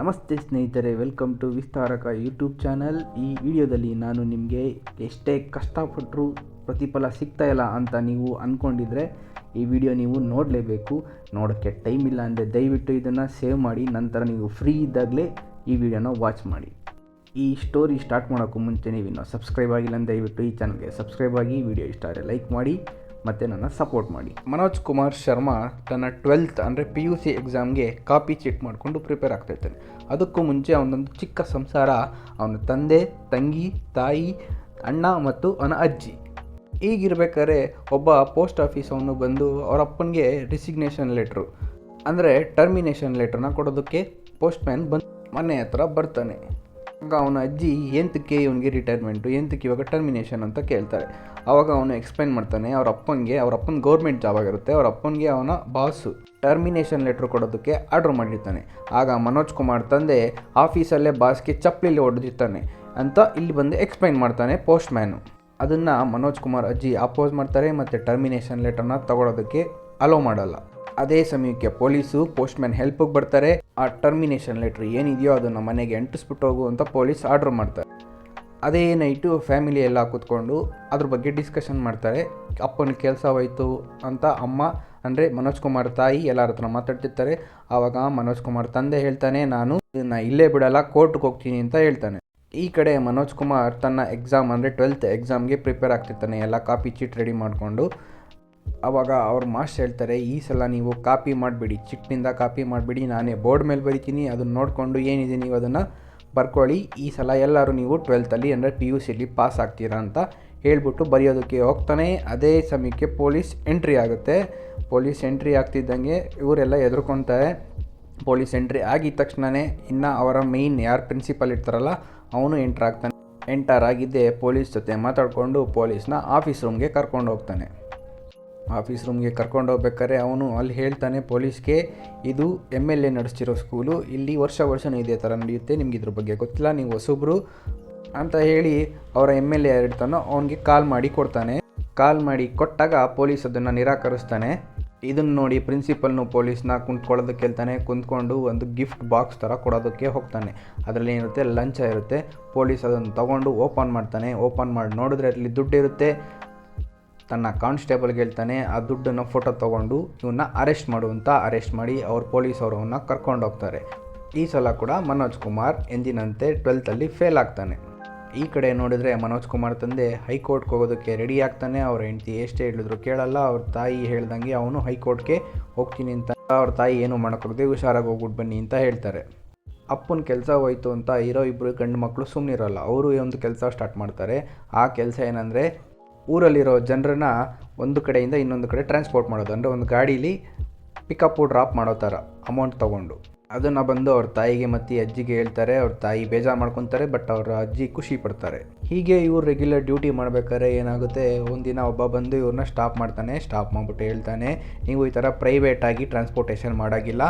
ನಮಸ್ತೆ ಸ್ನೇಹಿತರೆ welcome to Vistaraka YouTube channel ಈ ವಿಡಿಯೋದಲ್ಲಿ ನಾನು ನಿಮಗೆ ಎಷ್ಟೇ ಕಷ್ಟಪಟ್ಟರೂ ಪ್ರತಿಫಲ ಸಿಗ್ತಾ ಇಲ್ಲ ಅಂತ ನೀವು ಅಂದ್ಕೊಂಡಿದ್ರೆ ಈ ವಿಡಿಯೋ ನೀವು ನೋಡಲೇಬೇಕು. ನೋಡೋಕ್ಕೆ ಟೈಮ್ ಇಲ್ಲ ಅಂದರೆ ದಯವಿಟ್ಟು ಇದನ್ನು ಸೇವ್ ಮಾಡಿ, ನಂತರ ನೀವು ಫ್ರೀ ಇದ್ದಾಗಲೇ ಈ ವಿಡಿಯೋನ ವಾಚ್ ಮಾಡಿ. ಈ ಸ್ಟೋರಿ ಸ್ಟಾರ್ಟ್ ಮಾಡೋಕ್ಕೂ ಮುಂಚೆ ನೀವು ಇನ್ನೂ ಸಬ್ಸ್ಕ್ರೈಬ್ ಆಗಿಲ್ಲ ದಯವಿಟ್ಟು ಈ ಚಾನಲ್ಗೆ ಸಬ್ಸ್ಕ್ರೈಬ್ ಆಗಿ, ವಿಡಿಯೋ ಇಷ್ಟ ಆದರೆ ಲೈಕ್ ಮಾಡಿ. ಮತ್ತು ನನ್ನ ಸಪೋರ್ಟ್ ಮಾಡಿ. ಮನೋಜ್ ಕುಮಾರ್ ಶರ್ಮಾ ತನ್ನ ಟ್ವೆಲ್ತ್ ಅಂದರೆ ಪಿ ಯು ಸಿ ಎಕ್ಸಾಮ್ಗೆ ಕಾಪಿ ಚೆಕ್ ಮಾಡಿಕೊಂಡು ಪ್ರಿಪೇರ್ ಆಗ್ತಾಯಿರ್ತಾನೆ ಅದಕ್ಕೂ ಮುಂಚೆ ಅವನೊಂದು ಚಿಕ್ಕ ಸಂಸಾರ, ಅವನ ತಂದೆ, ತಂಗಿ, ತಾಯಿ, ಅಣ್ಣ ಮತ್ತು ಅವನ ಅಜ್ಜಿ. ಈಗಿರ್ಬೇಕಾದ್ರೆ ಒಬ್ಬ ಪೋಸ್ಟ್ ಆಫೀಸ್ ಅವನು ಬಂದು ಅವರಪ್ಪನಿಗೆ ರಿಸಿಗ್ನೇಷನ್ ಲೆಟ್ರು ಅಂದರೆ ಟರ್ಮಿನೇಷನ್ ಲೆಟ್ರನ್ನ ಕೊಡೋದಕ್ಕೆ ಪೋಸ್ಟ್ಮ್ಯಾನ್ ಬಂದು ಮನೆ ಹತ್ರ ಬರ್ತಾನೆ. ಆಗ ಅವನ ಅಜ್ಜಿ ಎಂತಕ್ಕೆ ಇವನಿಗೆ ರಿಟೈರ್ಮೆಂಟು ಎಂತಕ್ಕೆ ಇವಾಗ ಟರ್ಮಿನೇಷನ್ ಅಂತ ಕೇಳ್ತಾರೆ. ಆವಾಗ ಅವನು ಎಕ್ಸ್ಪ್ಲೈನ್ ಮಾಡ್ತಾನೆ, ಅವ್ರ ಅಪ್ಪನಿಗೆ ಅವ್ರ ಅಪ್ಪನ ಗೌರ್ಮೆಂಟ್ ಜಾಬ್ ಆಗಿರುತ್ತೆ, ಅವ್ರ ಅಪ್ಪನಿಗೆ ಅವನ ಬಾಸು ಟರ್ಮಿನೇಷನ್ ಲೆಟ್ರ್ ಕೊಡೋದಕ್ಕೆ ಆರ್ಡ್ರ್ ಮಾಡಿರ್ತಾನೆ. ಆಗ ಮನೋಜ್ ಕುಮಾರ್ ತಂದೆ ಆಫೀಸಲ್ಲೇ ಬಾಸ್ಗೆ ಚಪ್ಪಲಿಲಿ ಹೊಡೆದಿರ್ತಾನೆ ಅಂತ ಇಲ್ಲಿ ಬಂದು ಎಕ್ಸ್ಪ್ಲೈನ್ ಮಾಡ್ತಾನೆ ಪೋಸ್ಟ್ ಮ್ಯಾನು ಅದನ್ನು ಮನೋಜ್ ಕುಮಾರ್ ಅಜ್ಜಿ ಅಪೋಸ್ ಮಾಡ್ತಾರೆ ಮತ್ತು ಟರ್ಮಿನೇಷನ್ ಲೆಟರ್ನ ತಗೊಳ್ಳೋದಕ್ಕೆ ಅಲೋ ಮಾಡಲ್ಲ. ಅದೇ ಸಮಯಕ್ಕೆ ಪೊಲೀಸು, ಪೋಸ್ಟ್ಮ್ಯಾನ್ ಹೆಲ್ಪ್ಗೆ ಬರ್ತಾರೆ. ಆ ಟರ್ಮಿನೇಷನ್ ಲೆಟ್ರ್ ಏನಿದೆಯೋ ಅದನ್ನು ಮನೆಗೆ ಅಂಟಿಸ್ಬಿಟ್ಟು ಹೋಗು ಅಂತ ಪೊಲೀಸ್ ಆರ್ಡ್ರ್ ಮಾಡ್ತಾರೆ. ಅದೇ ನೈಟು ಫ್ಯಾಮಿಲಿ ಎಲ್ಲ ಕೂತ್ಕೊಂಡು ಅದ್ರ ಬಗ್ಗೆ ಡಿಸ್ಕಷನ್ ಮಾಡ್ತಾರೆ. ಅಪ್ಪನ ಕೆಲಸ ಹೋಯ್ತು ಅಂತ ಅಮ್ಮ, ಅಂದರೆ ಮನೋಜ್ ಕುಮಾರ್ ತಾಯಿ ಎಲ್ಲರ ಹತ್ರ ಮಾತಾಡ್ತಿರ್ತಾರೆ. ಆವಾಗ ಮನೋಜ್ ಕುಮಾರ್ ತಂದೆ ಹೇಳ್ತಾನೆ, ನಾನು ಇದನ್ನು ಇಲ್ಲೇ ಬಿಡಲ್ಲ, ಕೋರ್ಟ್ಗೆ ಹೋಗ್ತೀನಿ ಅಂತ ಹೇಳ್ತಾನೆ. ಈ ಕಡೆ ಮನೋಜ್ ಕುಮಾರ್ ತನ್ನ ಎಕ್ಸಾಮ್, ಅಂದರೆ ಟ್ವೆಲ್ತ್ ಎಕ್ಸಾಮ್ಗೆ ಪ್ರಿಪೇರ್ ಆಗ್ತಿರ್ತಾನೆ, ಎಲ್ಲ ಕಾಪಿ ಚೀಟ್ ರೆಡಿ ಮಾಡಿಕೊಂಡು. ಆವಾಗ ಅವ್ರ ಮಾಸ್ಟರ್ ಹೇಳ್ತಾರೆ, ಈ ಸಲ ನೀವು ಕಾಪಿ ಮಾಡಿಬಿಡಿ, ಚಿಟ್ಟಿನಿಂದ ಕಾಪಿ ಮಾಡಿಬಿಡಿ, ನಾನೇ ಬೋರ್ಡ್ ಮೇಲೆ ಬರಿತೀನಿ, ಅದನ್ನು ನೋಡಿಕೊಂಡು ಏನಿದೆ ನೀವು ಅದನ್ನು ಬರ್ಕೊಳ್ಳಿ, ಈ ಸಲ ಎಲ್ಲರೂ ನೀವು ಟ್ವೆಲ್ತಲ್ಲಿ ಅಂದರೆ ಪಿ ಯು ಸಿಲಿ ಪಾಸ್ ಆಗ್ತೀರಾ ಅಂತ ಹೇಳ್ಬಿಟ್ಟು ಬರೆಯೋದಕ್ಕೆ ಹೋಗ್ತಾನೆ. ಅದೇ ಸಮಯಕ್ಕೆ ಪೊಲೀಸ್ ಎಂಟ್ರಿ ಆಗುತ್ತೆ. ಪೊಲೀಸ್ ಎಂಟ್ರಿ ಆಗ್ತಿದ್ದಂಗೆ ಇವರೆಲ್ಲ ಎದುರ್ಕೊತಾರೆ ಪೊಲೀಸ್ ಎಂಟ್ರಿ ಆಗಿದ ತಕ್ಷಣವೇ ಇನ್ನು ಅವರ ಮೇಯ್ನ್ ಯಾರು ಪ್ರಿನ್ಸಿಪಲ್ ಇರ್ತಾರಲ್ಲ, ಅವನು ಎಂಟ್ರ್ ಆಗ್ತಾನೆ. ಎಂಟರ್ ಆಗಿದ್ದೆ ಪೊಲೀಸ್ ಜೊತೆ ಮಾತಾಡಿಕೊಂಡು ಪೊಲೀಸ್ನ ಆಫೀಸ್ ರೂಮ್ಗೆ ಕರ್ಕೊಂಡು ಹೋಗ್ತಾನೆ. ಆಫೀಸ್ ರೂಮ್ಗೆ ಕರ್ಕೊಂಡು ಹೋಗ್ಬೇಕಾದ್ರೆ ಅವನು ಅಲ್ಲಿ ಹೇಳ್ತಾನೆ ಪೊಲೀಸ್ಗೆ, ಇದು ಎಂ ಎಲ್ ಎ ನಡೆಸ್ತಿರೋ ಸ್ಕೂಲು, ಇಲ್ಲಿ ವರ್ಷ ವರ್ಷವೂ ಇದೇ ಥರ ನಡೆಯುತ್ತೆ, ನಿಮ್ಗೆ ಇದ್ರ ಬಗ್ಗೆ ಗೊತ್ತಿಲ್ಲ, ನೀವು ಹೊಸಬ್ರು, ಅಂತ ಹೇಳಿ ಅವರ ಎಂ ಎಲ್ ಎ ಯಾರಿರ್ತಾನೋ ಅವನಿಗೆ ಕಾಲ್ ಮಾಡಿ ಕೊಡ್ತಾನೆ. ಕಾಲ್ ಮಾಡಿ ಕೊಟ್ಟಾಗ ಪೊಲೀಸ್ ಅದನ್ನು ನಿರಾಕರಿಸ್ತಾನೆ. ಇದನ್ನು ನೋಡಿ ಪ್ರಿನ್ಸಿಪಲ್ನು ಪೊಲೀಸ್ನ ಕುಂತ್ಕೊಳ್ಳೋದಕ್ಕೆ ಹೇಳ್ತಾನೆ, ಕುಂತ್ಕೊಂಡು ಒಂದು ಗಿಫ್ಟ್ ಬಾಕ್ಸ್ ಥರ ಕೊಡೋದಕ್ಕೆ ಹೋಗ್ತಾನೆ. ಅದರಲ್ಲಿ ಏನಿರುತ್ತೆ, ಲಂಚ ಇರುತ್ತೆ. ಪೊಲೀಸ್ ಅದನ್ನು ತೊಗೊಂಡು ಓಪನ್ ಮಾಡ್ತಾನೆ. ಓಪನ್ ಮಾಡಿ ನೋಡಿದ್ರೆ ಅದರಲ್ಲಿ ದುಡ್ಡಿರುತ್ತೆ ತನ್ನ ಕಾನ್ಸ್ಟೇಬಲ್ಗೆ ಹೇಳ್ತಾನೆ, ಆ ದುಡ್ಡನ್ನು ಫೋಟೋ ತೊಗೊಂಡು ಇವನ್ನ ಅರೆಸ್ಟ್ ಮಾಡುವಂತ ಅರೆಸ್ಟ್ ಮಾಡಿ ಅವ್ರ ಪೊಲೀಸ್ ಅವರವನ್ನ ಕರ್ಕೊಂಡು ಹೋಗ್ತಾರೆ. ಈ ಸಲ ಕೂಡ ಮನೋಜ್ ಕುಮಾರ್ ಎಂದಿನಂತೆ ಟ್ವೆಲ್ತಲ್ಲಿ ಫೇಲ್ ಆಗ್ತಾನೆ. ಈ ಕಡೆ ನೋಡಿದರೆ ಮನೋಜ್ ಕುಮಾರ್ ತಂದೆ ಹೈಕೋರ್ಟ್ಗೆ ಹೋಗೋದಕ್ಕೆ ರೆಡಿ ಆಗ್ತಾನೆ. ಅವ್ರ ಹೆಂಡತಿ ಎಷ್ಟೇ ಹೇಳಿದ್ರು ಕೇಳಲ್ಲ, ಅವ್ರ ತಾಯಿ ಹೇಳ್ದಂಗೆ ಅವನು ಹೈಕೋರ್ಟ್ಗೆ ಹೋಗ್ತೀನಿ ಅಂತ ಅವ್ರ ತಾಯಿ ಏನು ಮಾಡೋಕ್ಕೋಗದೆ ಹುಷಾರಾಗಿ ಹೋಗ್ಬಿಟ್ಟು ಬನ್ನಿ ಅಂತ ಹೇಳ್ತಾರೆ. ಅಪ್ಪನ ಕೆಲಸ ಹೋಯ್ತು ಅಂತ ಇರೋ ಇಬ್ಬರು ಗಂಡು ಮಕ್ಕಳು ಸುಮ್ಮನಿರಲ್ಲ ಅವರು ಒಂದು ಕೆಲಸ ಸ್ಟಾರ್ಟ್ ಮಾಡ್ತಾರೆ. ಆ ಕೆಲಸ ಏನಂದರೆ ಊರಲ್ಲಿರೋ ಜನರನ್ನ ಒಂದು ಕಡೆಯಿಂದ ಇನ್ನೊಂದು ಕಡೆ ಟ್ರಾನ್ಸ್ಪೋರ್ಟ್ ಮಾಡೋದು. ಅಂದರೆ ಒಂದು ಗಾಡೀಲಿ ಪಿಕಪ್ಪು ಡ್ರಾಪ್ ಮಾಡೋ ಥರ ಅಮೌಂಟ್ ತೊಗೊಂಡು. ಅದನ್ನು ಬಂದು ಅವ್ರ ತಾಯಿಗೆ ಮತ್ತು ಅಜ್ಜಿಗೆ ಹೇಳ್ತಾರೆ, ಅವ್ರ ತಾಯಿ ಬೇಜಾರು ಮಾಡ್ಕೊತಾರೆ ಬಟ್ ಅವರ ಅಜ್ಜಿ ಖುಷಿ ಪಡ್ತಾರೆ. ಹೀಗೆ ಇವ್ರು ರೆಗ್ಯುಲರ್ ಡ್ಯೂಟಿ ಮಾಡಬೇಕಾದ್ರೆ ಏನಾಗುತ್ತೆ? ಒಂದಿನ ಒಬ್ಬ ಬಂದು ಇವ್ರನ್ನ ಸ್ಟಾಪ್ ಮಾಡ್ತಾನೆ ಸ್ಟಾಪ್ ಮಾಡಿಬಿಟ್ಟು ಹೇಳ್ತಾನೆ, ನೀವು ಈ ಥರ ಪ್ರೈವೇಟಾಗಿ ಟ್ರಾನ್ಸ್ಪೋರ್ಟೇಷನ್ ಮಾಡೋಂಗಿಲ್ಲ.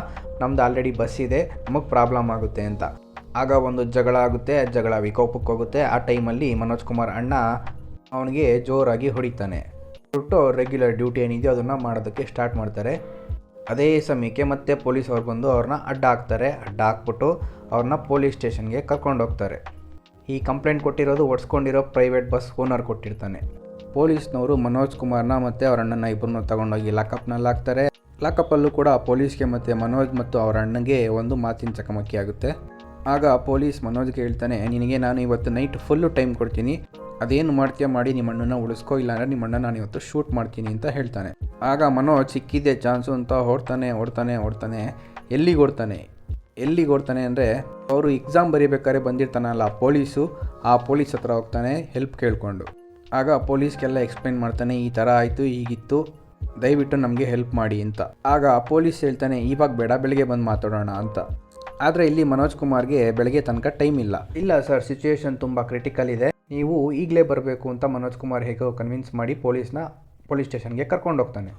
ನಮ್ದು ಆಲ್ರೆಡಿ ಬಸ್ ಇದೆ, ನಮಗೆ ಪ್ರಾಬ್ಲಮ್ ಆಗುತ್ತೆ ಅಂತ. ಆಗ ಒಂದು ಜಗಳ ಆಗುತ್ತೆ, ಜಗಳ ವಿಕೋಪಕ್ಕೆ ಹೋಗುತ್ತೆ. ಆ ಟೈಮಲ್ಲಿ ಮನೋಜ್ ಕುಮಾರ್ ಅಣ್ಣ ಅವನಿಗೆ ಜೋರಾಗಿ ಹೊಡಿತಾನೆ. ಹೊರಟು ರೆಗ್ಯುಲರ್ ಡ್ಯೂಟಿ ಏನಿದೆಯೋ ಅದನ್ನು ಮಾಡೋದಕ್ಕೆ ಸ್ಟಾರ್ಟ್ ಮಾಡ್ತಾರೆ. ಅದೇ ಸಮಯಕ್ಕೆ ಮತ್ತೆ ಪೊಲೀಸ್ ಅವ್ರು ಬಂದು ಅವ್ರನ್ನ ಅಡ್ಡ ಹಾಕ್ತಾರೆ ಅಡ್ಡ ಹಾಕ್ಬಿಟ್ಟು ಅವ್ರನ್ನ ಪೊಲೀಸ್ ಸ್ಟೇಷನ್ಗೆ ಕರ್ಕೊಂಡು ಹೋಗ್ತಾರೆ. ಈ ಕಂಪ್ಲೇಂಟ್ ಕೊಟ್ಟಿರೋದು ಒಡ್ಸ್ಕೊಂಡಿರೋ ಪ್ರೈವೇಟ್ ಬಸ್ ಓನರ್ ಕೊಟ್ಟಿರ್ತಾನೆ. ಪೊಲೀಸ್ನವರು ಮನೋಜ್ ಕುಮಾರ್ನ ಮತ್ತು ಅವ್ರ ಅಣ್ಣನ ಇಬ್ಬರನ್ನ ತಗೊಂಡೋಗಿ ಲಾಕಪ್ನಲ್ಲಿ ಹಾಕ್ತಾರೆ. ಲಾಕಪ್ಪಲ್ಲೂ ಕೂಡ ಪೊಲೀಸ್ಗೆ ಮತ್ತು ಮನೋಜ್ ಮತ್ತು ಅವ್ರ ಅಣ್ಣಗೆ ಒಂದು ಮಾತಿನ ಚಕಮಕಿ ಆಗುತ್ತೆ. ಆಗ ಪೊಲೀಸ್ ಮನೋಜ್ಗೆ ಹೇಳ್ತಾನೆ, ನಿನಗೆ ನಾನು ಇವತ್ತು ನೈಟ್ ಫುಲ್ಲು ಟೈಮ್ ಕೊಡ್ತೀನಿ. ಅದೇನು ಮಾಡ್ತೀಯ ಮಾಡಿ ನಿಮ್ಮ ಅಣ್ಣನ ಉಳಿಸ್ಕೋ, ಇಲ್ಲಾಂದರೆ ನಿಮ್ಮ ಅಣ್ಣ ನಾನು ಇವತ್ತು ಶೂಟ್ ಮಾಡ್ತೀನಿ ಅಂತ ಹೇಳ್ತಾನೆ. ಆಗ ಮನೋಜ್ ಸಿಕ್ಕಿದೆ ಚಾನ್ಸು ಅಂತ ಹೊಡ್ತಾನೆ ಹೊಡ್ತಾನೆ ಹೊಡ್ತಾನೆ ಎಲ್ಲಿಗೆ ಹೊಡ್ತಾನೆ ಎಲ್ಲಿಗೆ ಓಡ್ತಾನೆ ಅಂದರೆ ಅವರು ಎಕ್ಸಾಮ್ ಬರೀಬೇಕಾದ್ರೆ ಬಂದಿರ್ತಾನಲ್ಲ ಪೊಲೀಸು, ಆ ಪೊಲೀಸ್ ಹತ್ರ ಹೋಗ್ತಾನೆ ಹೆಲ್ಪ್ ಕೇಳಿಕೊಂಡು. ಆಗ ಪೊಲೀಸ್ಗೆಲ್ಲ ಎಕ್ಸ್ಪ್ಲೈನ್ ಮಾಡ್ತಾನೆ, ಈ ಥರ ಆಯಿತು, ಹೀಗಿತ್ತು, ದಯವಿಟ್ಟು ನಮಗೆ ಹೆಲ್ಪ್ ಮಾಡಿ ಅಂತ. ಆಗ ಪೊಲೀಸ್ ಹೇಳ್ತಾನೆ, ಇವಾಗ ಬೇಡ, ಬೆಳಗ್ಗೆ ಬಂದು ಮಾತಾಡೋಣ ಅಂತ. ಆದರೆ ಇಲ್ಲಿ ಮನೋಜ್ ಕುಮಾರ್ಗೆ ಬೆಳಗ್ಗೆ ತನಕ ಟೈಮ್ ಇಲ್ಲ. ಇಲ್ಲ ಸರ್ ಸಿಚುವೇಶನ್ ತುಂಬ ಕ್ರಿಟಿಕಲ್ ಇದೆ. ನೀವು ಈಗಲೇ ಬರಬೇಕು ಅಂತ ಮನೋಜ್ ಕುಮಾರ್ ಹೇಗೋ ಕನ್ವಿನ್ಸ್ ಮಾಡಿ ಪೊಲೀಸ್ನ, ಪೊಲೀಸ್ ಸ್ಟೇಷನ್ಗೆ ಕರ್ಕೊಂಡು ಹೋಗ್ತಾನೆ.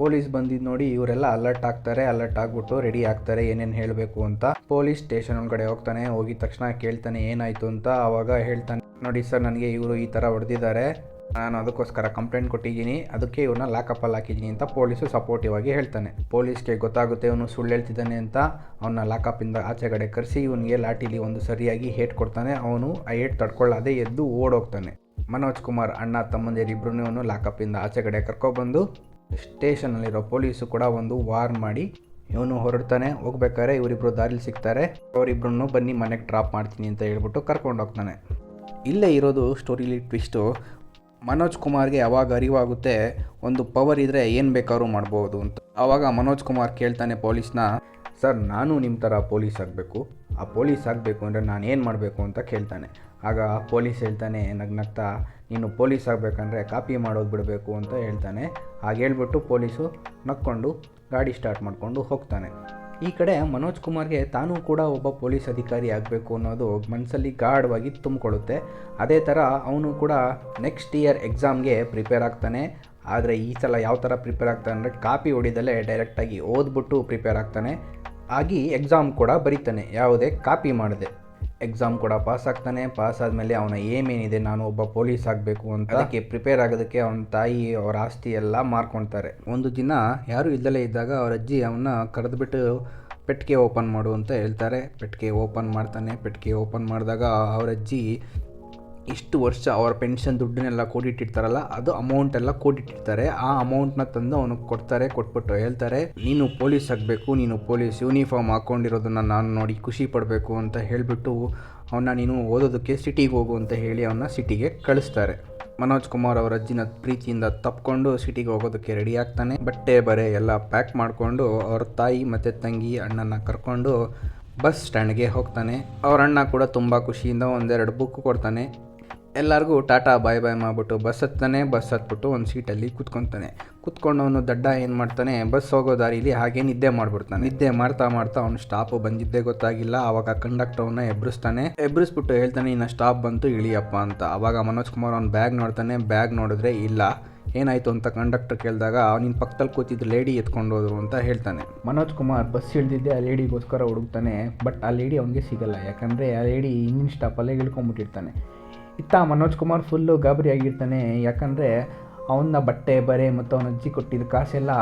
ಪೊಲೀಸ್ ಬಂದಿದ್ದು ನೋಡಿ ಇವರೆಲ್ಲ ಅಲರ್ಟ್ ಆಗ್ತಾರೆ ಅಲರ್ಟ್ ಆಗ್ಬಿಟ್ಟು ರೆಡಿ ಆಗ್ತಾರೆ, ಏನೇನು ಹೇಳಬೇಕು ಅಂತ. ಪೊಲೀಸ್ ಸ್ಟೇಷನ್ ಒಳಗಡೆ ಹೋಗ್ತಾನೆ, ಹೋಗಿದ ತಕ್ಷಣ ಕೇಳ್ತಾನೆ ಏನಾಯಿತು ಅಂತ ಆವಾಗ ಹೇಳ್ತಾನೆ, ನೋಡಿ ಸರ್, ನನಗೆ ಇವರು ಈ ಥರ ಹೊಡೆದಿದ್ದಾರೆ. ನಾನು ಅದಕ್ಕೋಸ್ಕರ ಕಂಪ್ಲೇಂಟ್ ಕೊಟ್ಟಿದ್ದೀನಿ. ಅದಕ್ಕೆ ಇವನ್ನ ಲಾಕಪ್ಪಲ್ಲಿ ಹಾಕಿದ್ದೀನಿ ಅಂತ ಪೊಲೀಸು ಸಪೋರ್ಟಿವ್ ಆಗಿ ಹೇಳ್ತಾನೆ. ಪೊಲೀಸ್ಗೆ ಗೊತ್ತಾಗುತ್ತೆ ಇವನು ಸುಳ್ಳು ಹೇಳ್ತಿದ್ದಾನೆ ಅಂತ. ಅವನ್ನ ಲಾಕಪ್ಪಿಂದ ಆಚೆಗಡೆ ಕರೆಸಿ ಇವನಿಗೆ ಲಾಟಿಲಿ ಒಂದು ಸರಿಯಾಗಿ ಹೇಟ್ ಕೊಡ್ತಾನೆ. ಅವನು ಆ ಹೇಟ್ ತಡ್ಕೊಳ್ಳದೆ ಎದ್ದು ಓಡೋಗ್ತಾನೆ. ಮನೋಜ್ ಕುಮಾರ್ ಅಣ್ಣ ತಮ್ಮಂದಿರಿಬ್ರು ಇವನು ಲಾಕಪ್ಪಿಂದ ಆಚೆಗಡೆ ಕರ್ಕೊಬಂದು ಸ್ಟೇಷನಲ್ಲಿರೋ ಪೊಲೀಸು ಕೂಡ ಒಂದು ವಾರ್ನ್ ಮಾಡಿ ಇವನು ಹೊರಡ್ತಾನೆ. ಹೋಗ್ಬೇಕಾದ್ರೆ ಇವರಿಬ್ರು ದಾರಿಲಿ ಸಿಗ್ತಾರೆ. ಅವರಿಬ್ರು ಬನ್ನಿ ಮನೆಗೆ ಡ್ರಾಪ್ ಮಾಡ್ತೀನಿ ಅಂತ ಹೇಳ್ಬಿಟ್ಟು ಕರ್ಕೊಂಡು ಹೋಗ್ತಾನೆ. ಇಲ್ಲೇ ಇರೋದು ಸ್ಟೋರಿಲಿ ಟ್ವಿಸ್ಟು ಮನೋಜ್ ಕುಮಾರ್ಗೆ ಯಾವಾಗ ಅರಿವಾಗುತ್ತೆ, ಒಂದು ಪವರ್ ಇದ್ದರೆ ಏನು ಬೇಕಾದ್ರೂ ಮಾಡ್ಬೋದು ಅಂತ. ಆವಾಗ ಮನೋಜ್ ಕುಮಾರ್ ಕೇಳ್ತಾನೆ ಪೊಲೀಸ್ನ, ಸರ್, ನಾನು ನಿಮ್ಮ ಥರ ಪೊಲೀಸ್ ಆಗಬೇಕು. ಆ ಪೊಲೀಸ್ ಆಗಬೇಕು ಅಂದರೆ ನಾನು ಏನು ಮಾಡಬೇಕು? ಅಂತ ಕೇಳ್ತಾನೆ. ಆಗ ಪೊಲೀಸ್ ಹೇಳ್ತಾನೆ ನಗ್ನಗ್ತಾ ನೀನು ಪೊಲೀಸ್ ಆಗಬೇಕಂದ್ರೆ ಕಾಪಿ ಮಾಡೋದು ಬಿಡಬೇಕು ಅಂತ ಹೇಳ್ತಾನೆ. ಹಾಗೆ ಹೇಳ್ಬಿಟ್ಟು ಪೊಲೀಸು ನಕ್ಕೊಂಡು ಗಾಡಿ ಸ್ಟಾರ್ಟ್ ಮಾಡಿಕೊಂಡು ಹೋಗ್ತಾನೆ. ಈ ಕಡೆ ಮನೋಜ್ ಕುಮಾರ್ಗೆ ತಾನೂ ಕೂಡ ಒಬ್ಬ ಪೊಲೀಸ್ ಅಧಿಕಾರಿ ಆಗಬೇಕು ಅನ್ನೋದು ಮನಸ್ಸಲ್ಲಿ ಗಾಢವಾಗಿ ತುಂಬಿಕೊಳ್ಳುತ್ತೆ. ಅದೇ ಥರ ಅವನು ಕೂಡ ನೆಕ್ಸ್ಟ್ ಇಯರ್ ಎಕ್ಸಾಮ್ಗೆ ಪ್ರಿಪೇರ್ ಆಗ್ತಾನೆ. ಆದರೆ ಈ ಸಲ ಯಾವ ಥರ ಪ್ರಿಪೇರ್ ಆಗ್ತಾನೆ ಅಂದರೆ ಕಾಪಿ ಹೊಡಿದಲ್ಲೇ ಡೈರೆಕ್ಟಾಗಿ ಓದ್ಬಿಟ್ಟು ಪ್ರಿಪೇರ್ ಆಗ್ತಾನೆ. ಆಗಿ ಎಕ್ಸಾಮ್ ಕೂಡ ಬರೀತಾನೆ. ಯಾವುದೇ ಕಾಪಿ ಮಾಡದೆ. ಎಕ್ಸಾಮ್ ಕೂಡ ಪಾಸ್ ಆಗ್ತಾನೆ ಪಾಸ್ ಆದಮೇಲೆ ಅವನ ಏಮ್ ಏನಿದೆ ನಾನು ಒಬ್ಬ ಪೊಲೀಸ್ ಆಗಬೇಕು ಅಂತ ಅದಕ್ಕೆ ಪ್ರಿಪೇರ್ ಆಗೋದಕ್ಕೆ ಅವನ ತಾಯಿ, ಅವರ ಆಸ್ತಿ ಎಲ್ಲ ಮಾರ್ಕೊಳ್ತಾರೆ ಒಂದು ದಿನ ಯಾರು ಇಲ್ಲದಲೇ ಇದ್ದಾಗ ಅವರ ಅಜ್ಜಿ ಅವನ್ನ ಕರೆದುಬಿಟ್ಟು ಪೆಟ್ಟಿಗೆ ಓಪನ್ ಮಾಡು ಅಂತ ಹೇಳ್ತಾರೆ. ಪೆಟ್ಟಿಗೆ ಓಪನ್ ಮಾಡ್ತಾನೆ ಪೆಟ್ಟಿಗೆ ಓಪನ್ ಮಾಡಿದಾಗ ಅವರ ಅಜ್ಜಿ ಇಷ್ಟು ವರ್ಷ ಅವ್ರ ಪೆನ್ಷನ್ ದುಡ್ಡನ್ನೆಲ್ಲ ಕೂಡಿಟ್ಟಿರ್ತಾರಲ್ಲ, ಅದು ಅಮೌಂಟ್ ಎಲ್ಲ ಕೂಡಿಟ್ಟಿರ್ತಾರೆ. ಆ ಅಮೌಂಟ್ನ ತಂದು ಅವನಿಗೆ ಕೊಡ್ತಾರೆ, ಕೊಟ್ಬಿಟ್ಟು ಹೇಳ್ತಾರೆ, ನೀನು ಪೊಲೀಸ್ ಆಗಬೇಕು, ನೀನು ಪೊಲೀಸ್ ಯೂನಿಫಾರ್ಮ್ ಹಾಕ್ಕೊಂಡಿರೋದನ್ನ ನಾನು ನೋಡಿ ಖುಷಿ ಪಡಬೇಕು ಅಂತ ಹೇಳಿಬಿಟ್ಟು ಅವನ್ನ ನೀನು ಓದೋದಕ್ಕೆ ಸಿಟಿಗೆ ಹೋಗು ಅಂತ ಹೇಳಿ ಅವನ್ನ ಸಿಟಿಗೆ ಕಳಿಸ್ತಾರೆ. ಮನೋಜ್ ಕುಮಾರ್ ಅವರ ಅಜ್ಜಿನ ಪ್ರೀತಿಯಿಂದ ತಪ್ಪಿಕೊಂಡು ಸಿಟಿಗೆ ಹೋಗೋದಕ್ಕೆ ರೆಡಿ ಆಗ್ತಾನೆ. ಬಟ್ಟೆ, ಬರೆ ಎಲ್ಲ ಪ್ಯಾಕ್ ಮಾಡಿಕೊಂಡು ಅವ್ರ ತಾಯಿ ಮತ್ತು ತಂಗಿ ಅಣ್ಣನ ಕರ್ಕೊಂಡು ಬಸ್ ಸ್ಟ್ಯಾಂಡ್ಗೆ ಹೋಗ್ತಾನೆ. ಅವರಣ್ಣ ಕೂಡ ತುಂಬ ಖುಷಿಯಿಂದ ಒಂದೆರಡು ಬುಕ್ ಕೊಡ್ತಾನೆ. ಎಲ್ಲರಿಗೂ ಟಾಟಾ, ಬಾಯ್ ಬಾಯ್ ಮಾಡಿಬಿಟ್ಟು ಬಸ್ ಹತ್ತಾನೆ, ಬಸ್ ಹತ್ಬಿಟ್ಟು ಒಂದು ಸೀಟಲ್ಲಿ ಕೂತ್ಕೊತಾನೆ. ಕೂತ್ಕೊಂಡು ಅವನು ದಡ್ಡ ಏನು ಮಾಡ್ತಾನೆ, ಬಸ್ ಹೋಗೋ ದಾರಿಲಿ ಹಾಗೆ ನಿದ್ದೆ ಮಾಡ್ಬಿಡ್ತಾನೆ. ನಿದ್ದೆ ಮಾಡ್ತಾ ಮಾಡ್ತಾ ಅವನು ಸ್ಟಾಪ್ ಬಂದಿದ್ದೇ ಗೊತ್ತಾಗಿಲ್ಲ ಆವಾಗ ಕಂಡಕ್ಟರ್ನ ಎಬ್ಬರಿಸ್ತಾನೆ ಎಬ್ರಿಸ್ತಾನೆ. ಎಬ್ರಿಸ್ಬಿಟ್ಟು ಹೇಳ್ತಾನೆ, ಇನ್ನು ಸ್ಟಾಪ್ ಬಂತು, ಇಳಿಯಪ್ಪ ಅಂತ. ಆವಾಗ ಮನೋಜ್ ಕುಮಾರ್ ಅವ್ನು ಬ್ಯಾಗ್ ನೋಡ್ತಾನೆ. ಬ್ಯಾಗ್ ನೋಡಿದ್ರೆ, ಇಲ್ಲ, ಏನಾಯಿತು ಅಂತ ಕಂಡಕ್ಟರ್ ಕೇಳಿದಾಗ ನಿನ್ನ ಪಕ್ಕದಲ್ಲಿ ಕೂತಿದ್ದ ಲೇಡಿ ಎತ್ಕೊಂಡು ಹೋದ್ರು ಅಂತ ಹೇಳ್ತಾನೆ. ಮನೋಜ್ ಕುಮಾರ್ ಬಸ್ ಇಳಿದಿದ್ದೆ ಆ ಲೇಡಿಗೋಸ್ಕರ ಹುಡುಕ್ತಾನೆ ಬಟ್ ಆ ಲೇಡಿ ಅವನಿಗೆ ಸಿಗಲ್ಲ. ಯಾಕಂದರೆ ಆ ಲೇಡಿ ಹಿಂದಿನ ಸ್ಟಾಪಲ್ಲೇ ಇಳ್ಕೊಂಬಿಟ್ಟಿರ್ತಾನೆ. ಇತ್ತ ಮನೋಜ್ ಕುಮಾರ್ ಫುಲ್ಲು ಗಾಬರಿ ಆಗಿರ್ತಾನೆ ಯಾಕಂದರೆ ಅವನ ಬಟ್ಟೆ, ಬರೆ ಮತ್ತು ಅವನ ಅಜ್ಜಿ ಕೊಟ್ಟಿದ್ದ ಕಾಸೆಲ್ಲ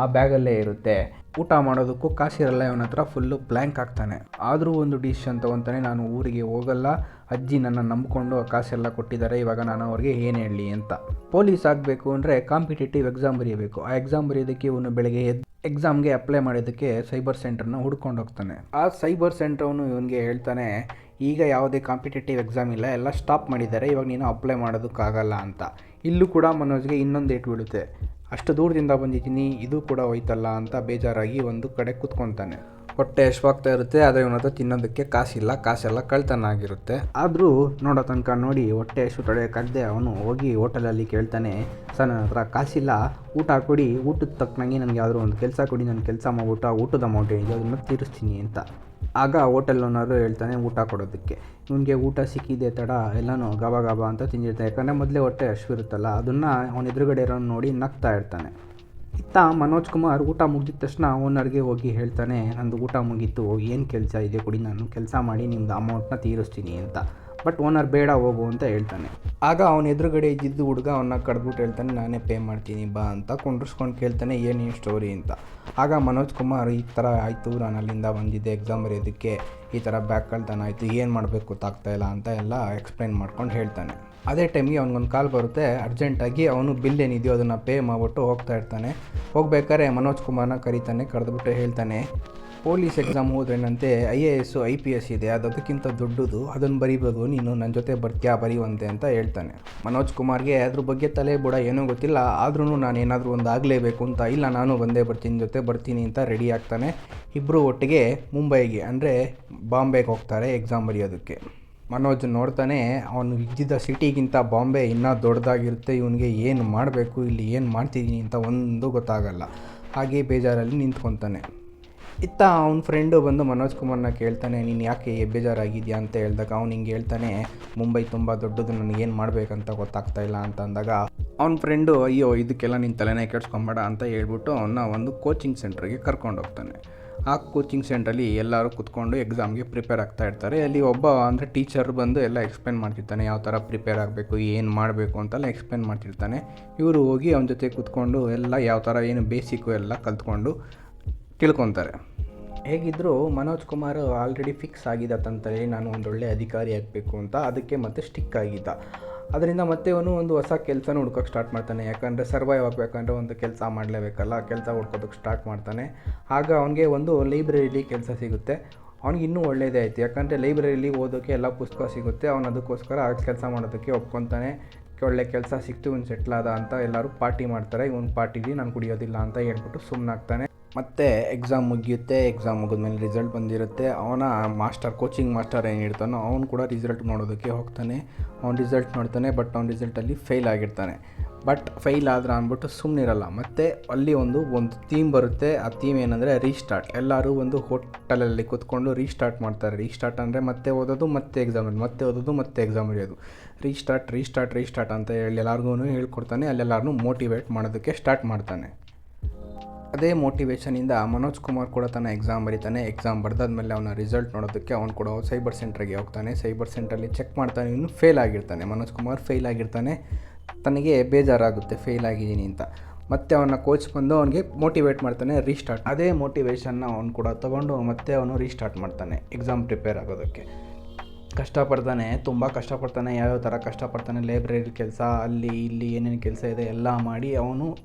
ಆ ಬ್ಯಾಗಲ್ಲೇ ಇರುತ್ತೆ. ಊಟ ಮಾಡೋದಕ್ಕೂ ಕಾಸಿರಲ್ಲ, ಇವನ ಹತ್ರ ಫುಲ್ಲು ಬ್ಲ್ಯಾಂಕ್ ಆಗ್ತಾನೆ. ಆದರೂ ಒಂದು ಡಿಸಿಷನ್ ತೊಗೊತಾನೆ, ನಾನು ಊರಿಗೆ ಹೋಗಲ್ಲ, ಅಜ್ಜಿ ನನ್ನ ನಂಬಿಕೊಂಡು ಕಾಸೆಲ್ಲ ಕೊಟ್ಟಿದ್ದಾರೆ, ಇವಾಗ ನಾನು ಅವ್ರಿಗೆ ಏನು ಹೇಳಲಿ ಅಂತ. ಪೊಲೀಸ್ ಆಗಬೇಕು ಅಂದರೆ ಕಾಂಪಿಟೇಟಿವ್ ಎಕ್ಸಾಮ್ ಬರೆಯಬೇಕು ಆ ಎಕ್ಸಾಮ್ ಬರೆಯೋದಕ್ಕೆ ಇವನು ಬೆಳಗ್ಗೆ ಎದ್ದು ಎಕ್ಸಾಮ್ಗೆ ಅಪ್ಲೈ ಮಾಡೋದಕ್ಕೆ ಸೈಬರ್ ಸೆಂಟರ್ನ ಹುಡ್ಕೊಂಡು ಹೋಗ್ತಾನೆ. ಆ ಸೈಬರ್ ಸೆಂಟ್ರವನು ಇವನಿಗೆ ಹೇಳ್ತಾನೆ ಈಗ ಯಾವುದೇ ಕಾಂಪಿಟೇಟಿವ್ ಎಕ್ಸಾಮ್ ಇಲ್ಲ ಎಲ್ಲ ಸ್ಟಾಪ್ ಮಾಡಿದ್ದಾರೆ ಇವಾಗ ನೀನು ಅಪ್ಲೈ ಮಾಡೋದಕ್ಕಾಗಲ್ಲ ಅಂತ. ಇಲ್ಲೂ ಕೂಡ ಮನೋಜ್ಗೆ ಇನ್ನೊಂದು ಏಟು ಬೀಳುತ್ತೆ. ಅಷ್ಟು ದೂರದಿಂದ ಬಂದಿದ್ದೀನಿ ಇದು ಕೂಡ ಹೋಯ್ತಲ್ಲ ಅಂತ ಬೇಜಾರಾಗಿ ಒಂದು ಕಡೆ ಕೂತ್ಕೊತಾನೆ. ಹೊಟ್ಟೆ ಹಶ್ವಾಗ್ತಾ ಇರುತ್ತೆ ಆದರೆ ಇವನ ಹತ್ರ ತಿನ್ನೋದಕ್ಕೆ ಕಾಸಿಲ್ಲ ಕಾಸೆಲ್ಲ ಕಳ್ತನ ಆಗಿರುತ್ತೆ ಆದರೂ ನೋಡೋ ತನಕ ನೋಡಿ ಹೊಟ್ಟೆ ಹಶು ತಡೆಯೋಕ್ಕಾಗದೆ ಅವನು ಹೋಗಿ ಹೋಟೆಲಲ್ಲಿ ಕೇಳ್ತಾನೆ ಸರ್ ನನ್ನ ಹತ್ರ ಕಾಸಿಲ್ಲ ಊಟ ಕೊಡಿ ಊಟದ ತಕ್ಕನಾಗಿ ನನಗೆ ಯಾವುದೋ ಒಂದು ಕೆಲಸ ಕೊಡಿ ನಾನು ಕೆಲಸ ಮಾಡಿಬಿಟ್ಟು ಆ ಊಟದ ಅಮೌಂಟ್ ಏನಿದೆ ಅದನ್ನು ತೀರಿಸ್ತೀನಿ ಅಂತ. ಆಗ ಹೋಟೆಲ್ ಓನರು ಹೇಳ್ತಾನೆ ಊಟ ಕೊಡೋದಕ್ಕೆ. ಇವನಿಗೆ ಊಟ ಸಿಕ್ಕಿದೆ ತಡ, ಎಲ್ಲನೂ ಗಬ ಗಬ ಅಂತ ತಿಂದಿರ್ತಾನೆ. ಯಾಕಂದರೆ ಮೊದಲೇ ಹೊಟ್ಟೆ ಹಶ್ವಿರುತ್ತಲ್ಲ ಅದನ್ನು ಅವನ ಎದುರುಗಡೆ ಇರೋನು ನೋಡಿ ನಗ್ತಾ ಇರ್ತಾನೆ. ಇತ್ತ ಮನೋಜ್ ಕುಮಾರ್ ಊಟ ಮುಗಿದ ತಕ್ಷಣ ಓನರ್ಗೆ ಹೋಗಿ ಹೇಳ್ತಾನೆ, ನಂದು ಊಟ ಮುಗೀತು, ಏನು ಕೆಲಸ ಇದೆ ಕೊಡಿ, ನಾನು ಕೆಲಸ ಮಾಡಿ ನಿಮ್ಮದು ಅಮೌಂಟ್ನ ತೀರಿಸ್ತೀನಿ ಅಂತ. ಬಟ್ ಓನರ್ ಬೇಡ, ಹೋಗು ಅಂತ ಹೇಳ್ತಾನೆ. ಆಗ ಅವನ ಎದುರುಗಡೆ ಇದ್ದಿದ್ದು ಹುಡುಗ ಅವನ್ನ ಕಡ್ಬಿಟ್ಟು ಹೇಳ್ತಾನೆ, ನಾನೇ ಪೇ ಮಾಡ್ತೀನಿ, ಬಾ ಅಂತ ಕುಂಡ್ರಿಸ್ಕೊಂಡು ಕೇಳ್ತಾನೆ, ಏನು ಈ ಸ್ಟೋರಿ ಅಂತ. ಆಗ ಮನೋಜ್ ಕುಮಾರ್, ಈ ಥರ ಆಯಿತು, ನಾನು ಅಲ್ಲಿಂದ ಬಂದಿದ್ದೆ ಎಕ್ಸಾಮ್ ಬರೆಯೋದಕ್ಕೆ, ಈ ಥರ ಬ್ಯಾಕ್ ಕಳ್ತಾನ ಆಯಿತು, ಏನು ಮಾಡಬೇಕು, ಗೊತ್ತಾಗ್ತಾ ಇಲ್ಲ ಅಂತ ಎಲ್ಲ ಎಕ್ಸ್ಪ್ಲೈನ್ ಮಾಡ್ಕೊಂಡು ಹೇಳ್ತಾನೆ. ಅದೇ ಟೈಮ್ಗೆ ಅವ್ನಿಗೊಂದು ಕಾಲ್ ಬರುತ್ತೆ ಅರ್ಜೆಂಟಾಗಿ ಅವನು ಬಿಲ್ ಏನಿದೆಯೋ ಅದನ್ನು ಪೇ ಮಾಡಿಬಿಟ್ಟು ಹೋಗ್ತಾ ಇರ್ತಾನೆ. ಹೋಗ್ಬೇಕಾದ್ರೆ ಮನೋಜ್ ಕುಮಾರ್ನ ಕರೀತಾನೆ ಕರೆದ್ಬಿಟ್ಟು ಹೇಳ್ತಾನೆ police exam ಹೋದ್ರೇನಂತೆ I A S, I P S ಇದೆ ಅದು ಅದಕ್ಕಿಂತ ದೊಡ್ಡದು. ಅದನ್ನು ಬರಿಬೋದು, ನೀನು ನನ್ನ ಜೊತೆ ಬರ್ತೀಯಾ ಬರೆಯುವಂತೆ ಅಂತ ಹೇಳ್ತಾನೆ. ಮನೋಜ್ ಕುಮಾರ್ಗೆ ಅದ್ರ ಬಗ್ಗೆ ತಲೆ ಬುಡ ಏನೂ ಗೊತ್ತಿಲ್ಲ. ಆದ್ರೂ ನಾನು ಏನಾದರೂ ಒಂದು ಆಗಲೇಬೇಕು ಅಂತ ಇಲ್ಲ, ನಾನು ಬಂದೇ ಬರ್ತೀನಿ ಜೊತೆ ಬರ್ತೀನಿ ಅಂತ ರೆಡಿ ಆಗ್ತಾನೆ. ಇಬ್ಬರು ಒಟ್ಟಿಗೆ ಮುಂಬೈಗೆ, ಅಂದರೆ ಬಾಂಬೆಗೆ ಹೋಗ್ತಾರೆ ಎಕ್ಸಾಮ್ ಬರೆಯೋದಕ್ಕೆ. ಮನೋಜ್ ನೋಡ್ತಾನೆ, ಅವನು ಇದ್ದಿದ್ದ ಸಿಟಿಗಿಂತ ಬಾಂಬೆ ಇನ್ನೂ ದೊಡ್ಡದಾಗಿರುತ್ತೆ, ಇವನಿಗೆ ಏನು ಮಾಡಬೇಕು, ಇಲ್ಲಿ ಏನು ಮಾಡ್ತಿದ್ದೀನಿ ಅಂತ ಒಂದು ಗೊತ್ತಾಗಲ್ಲ. ಹಾಗೆ ಬೇಜಾರಲ್ಲಿ ನಿಂತ್ಕೊತಾನೆ. ಇತ್ತ ಅವ್ನ ಫ್ರೆಂಡು ಬಂದು ಮನೋಜ್ ಕುಮಾರ್ನ ಕೇಳ್ತಾನೆ, ನೀನು ಯಾಕೆ ಬೇಜಾರಾಗಿದೆಯಾ? ಅಂತ ಹೇಳಿದಾಗ ಅವ್ನು ಹಿಂಗೆ ಹೇಳ್ತಾನೆ, ಮುಂಬೈ ತುಂಬ ದೊಡ್ಡದು ನನಗೇನು ಮಾಡಬೇಕಂತ ಗೊತ್ತಾಗ್ತಾ ಇಲ್ಲ, ಅಂತ ಅಂದಾಗ ಅವ್ನ ಫ್ರೆಂಡು ಅಯ್ಯೋ, ಇದಕ್ಕೆಲ್ಲ ನಿನ್ನ ತಲೆನೇ ಕೆಡ್ಸ್ಕೊಂಬೇಡ, ಅಂತ ಹೇಳ್ಬಿಟ್ಟು ಅವನ್ನ ಒಂದು ಕೋಚಿಂಗ್ ಸೆಂಟ್ರಿಗೆ ಕರ್ಕೊಂಡು ಹೋಗ್ತಾನೆ. ಆ ಕೋಚಿಂಗ್ ಸೆಂಟ್ರಲ್ಲಿ ಎಲ್ಲರೂ ಕುತ್ಕೊಂಡು ಎಕ್ಸಾಮ್ಗೆ ಪ್ರಿಪೇರ್ ಆಗ್ತಾ ಇರ್ತಾರೆ. ಅಲ್ಲಿ ಒಬ್ಬ ಅಂದರೆ ಟೀಚರ್ ಬಂದು ಎಲ್ಲ ಎಕ್ಸ್ಪ್ಲೇನ್ ಮಾಡ್ತಿರ್ತಾನೆ, ಯಾವ ಥರ ಪ್ರಿಪೇರ್ ಆಗಬೇಕು, ಏನು ಮಾಡಬೇಕು, ಅಂತೆಲ್ಲ ಎಕ್ಸ್ಪ್ಲೇನ್ ಮಾಡ್ತಿರ್ತಾನೆ. ಇವರು ಹೋಗಿ ಅವನ ಜೊತೆ ಕುತ್ಕೊಂಡು ಎಲ್ಲ, ಯಾವ ಥರ ಏನು ಬೇಸಿಕ್ಕು ಎಲ್ಲ ಕಲ್ತ್ಕೊಂಡು ತಿಳ್ಕೊತಾರೆ. ಹೇಗಿದ್ದರೂ ಮನೋಜ್ ಕುಮಾರ್ ಆಲ್ರೆಡಿ ಫಿಕ್ಸ್ ಆಗಿದ್ದ ತಂತಲ್ಲಿ ನಾನು ಒಂದೊಳ್ಳೆ ಅಧಿಕಾರಿ ಆಗಬೇಕು ಅಂತ ಅದಕ್ಕೆ ಮತ್ತೆ ಸ್ಟಿಕ್ ಆಗಿದ್ದ. ಅದರಿಂದ ಮತ್ತೆ ಅವನು ಒಂದು ಹೊಸ ಕೆಲಸನ ಹುಡ್ಕೋಕ್ಕೆ ಸ್ಟಾರ್ಟ್ ಮಾಡ್ತಾನೆ. ಯಾಕಂದರೆ ಸರ್ವೈವ್ ಆಗಬೇಕಂದ್ರೆ ಒಂದು ಕೆಲಸ ಮಾಡಲೇಬೇಕಲ್ಲ, ಕೆಲಸ ಹುಡ್ಕೋದಕ್ಕೆ ಸ್ಟಾರ್ಟ್ ಮಾಡ್ತಾನೆ. ಆಗ ಅವನಿಗೆ ಒಂದು ಲೈಬ್ರರಿಲಿ ಕೆಲಸ ಸಿಗುತ್ತೆ. ಅವ್ನಿಗೆ ಇನ್ನೂ ಒಳ್ಳೆಯದೇ ಆಯಿತು. ಯಾಕಂದರೆ ಲೈಬ್ರರಿಲಿ ಓದೋಕ್ಕೆ ಎಲ್ಲ ಪುಸ್ತಕ ಸಿಗುತ್ತೆ. ಅವನು ಅದಕ್ಕೋಸ್ಕರ ಆ ಕೆಲಸ ಮಾಡೋದಕ್ಕೆ ಒಪ್ಕೊತಾನೆ. ಒಳ್ಳೆ ಕೆಲಸ ಸಿಕ್ತು, ಇವ್ನು ಸೆಟ್ಲಾದ ಅಂತ ಎಲ್ಲರೂ ಪಾರ್ಟಿ ಮಾಡ್ತಾರೆ. ಇವನು ಪಾರ್ಟಿಲಿ ನಾನು ಕುಡಿಯೋದಿಲ್ಲ ಅಂತ ಹೇಳ್ಬಿಟ್ಟು ಸುಮ್ಮನಾಗ್ತಾನೆ ಮತ್ತು ಎಕ್ಸಾಮ್ ಮುಗಿಯುತ್ತೆ ಎಕ್ಸಾಮ್ ಮುಗಿದ್ಮೇಲೆ ರಿಸಲ್ಟ್ ಬಂದಿರುತ್ತೆ. ಅವನ ಮಾಸ್ಟರ್ ಕೋಚಿಂಗ್ ಮಾಸ್ಟರ್ ಏನು ಇರ್ತಾನೋ ಅವನು ಕೂಡ ರಿಸಲ್ಟ್ ನೋಡೋದಕ್ಕೆ ಹೋಗ್ತಾನೆ. ಅವ್ನು ರಿಸಲ್ಟ್ ನೋಡ್ತಾನೆ ಬಟ್ ಅವ್ನ ರಿಸಲ್ಟಲ್ಲಿ ಫೇಲ್ ಆಗಿರ್ತಾನೆ. ಬಟ್ ಫೈಲ್ ಆದ್ರೆ ಅಂದ್ಬಿಟ್ಟು ಸುಮ್ಮನಿರಲ್ಲ ಮತ್ತು ಅಲ್ಲಿ ಒಂದು ಒಂದು ಥೀಮ್ ಬರುತ್ತೆ. ಆ ಥೀಮ್ ಏನಂದರೆ ರೀಸ್ಟಾರ್ಟ್ ಎಲ್ಲರೂ ಒಂದು ಹೋಟೆಲಲ್ಲಿ ಕೂತ್ಕೊಂಡು ರೀಸ್ಟಾರ್ಟ್ ಮಾಡ್ತಾರೆ. ರೀಸ್ಟಾರ್ಟ್ ಅಂದರೆ ಮತ್ತೆ ಓದೋದು, ಮತ್ತೆ ಎಕ್ಸಾಮ್ ಮತ್ತೆ ಓದೋದು, ಮತ್ತೆ ಎಕ್ಸಾಮ್ ಬರೆಯೋದು ರೀಸ್ಟಾರ್ಟ್ ರೀಸ್ಟಾರ್ಟ್ ರೀಸ್ಟಾರ್ಟ್ ಅಂತ ಹೇಳಿ ಎಲ್ಲರಿಗೂ ಹೇಳ್ಕೊಡ್ತಾನೆ. ಅಲ್ಲೆಲ್ಲರನ್ನೂ ಮೋಟಿವೇಟ್ ಮಾಡೋದಕ್ಕೆ ಸ್ಟಾರ್ಟ್ ಮಾಡ್ತಾನೆ. ಅದೇ ಮೋಟಿವೇಶನಿಂದ ಮನೋಜ್ ಕುಮಾರ್ ಕೂಡ ತನ್ನ ಎಕ್ಸಾಮ್ ಬರೀತಾನೆ. ಎಕ್ಸಾಮ್ ಬರೆದಾದ್ಮೇಲೆ ಅವನ ರಿಸಲ್ಟ್ ನೋಡೋದಕ್ಕೆ ಅವ್ನು ಕೂಡ ಸೈಬರ್ ಸೆಂಟ್ರಿಗೆ ಹೋಗ್ತಾನೆ. ಸೈಬರ್ ಸೆಂಟ್ರಲ್ಲಿ ಚೆಕ್ ಮಾಡ್ತಾನೆ. ಇನ್ನು ಫೇಲ್ ಆಗಿರ್ತಾನೆ. ಮನೋಜ್ ಕುಮಾರ್ ಫೇಲ್ ಆಗಿರ್ತಾನೆ. ತನಗೆ ಬೇಜಾರಾಗುತ್ತೆ. ಫೇಲ್ ಆಗಿದ್ದೀನಿ ಅಂತ. ಮತ್ತೆ ಅವನ ಕೋಚ್ ಬಂದು ಅವನಿಗೆ ಮೋಟಿವೇಟ್ ಮಾಡ್ತಾನೆ ರೀಸ್ಟಾರ್ಟ್ ಅದೇ ಮೋಟಿವೇಶನ್ನ ಅವನು ಕೂಡ ತೊಗೊಂಡು ಮತ್ತೆ ಅವನು ರೀಸ್ಟಾರ್ಟ್ ಮಾಡ್ತಾನೆ. ಎಕ್ಸಾಮ್ ಪ್ರಿಪೇರ್ ಆಗೋದಕ್ಕೆ. ಕಷ್ಟಪಡ್ತಾನೆ. ತುಂಬ ಕಷ್ಟಪಡ್ತಾನೆ. ಯಾವ್ಯಾವ ಥರ ಕಷ್ಟಪಡ್ತಾನೆ. ಲೈಬ್ರರಿ ಕೆಲಸ, ಅಲ್ಲಿ, ಇಲ್ಲಿ ಏನೇನು ಕೆಲಸ ಇದೆ ಎಲ್ಲ ಮಾಡಿ ಅವನು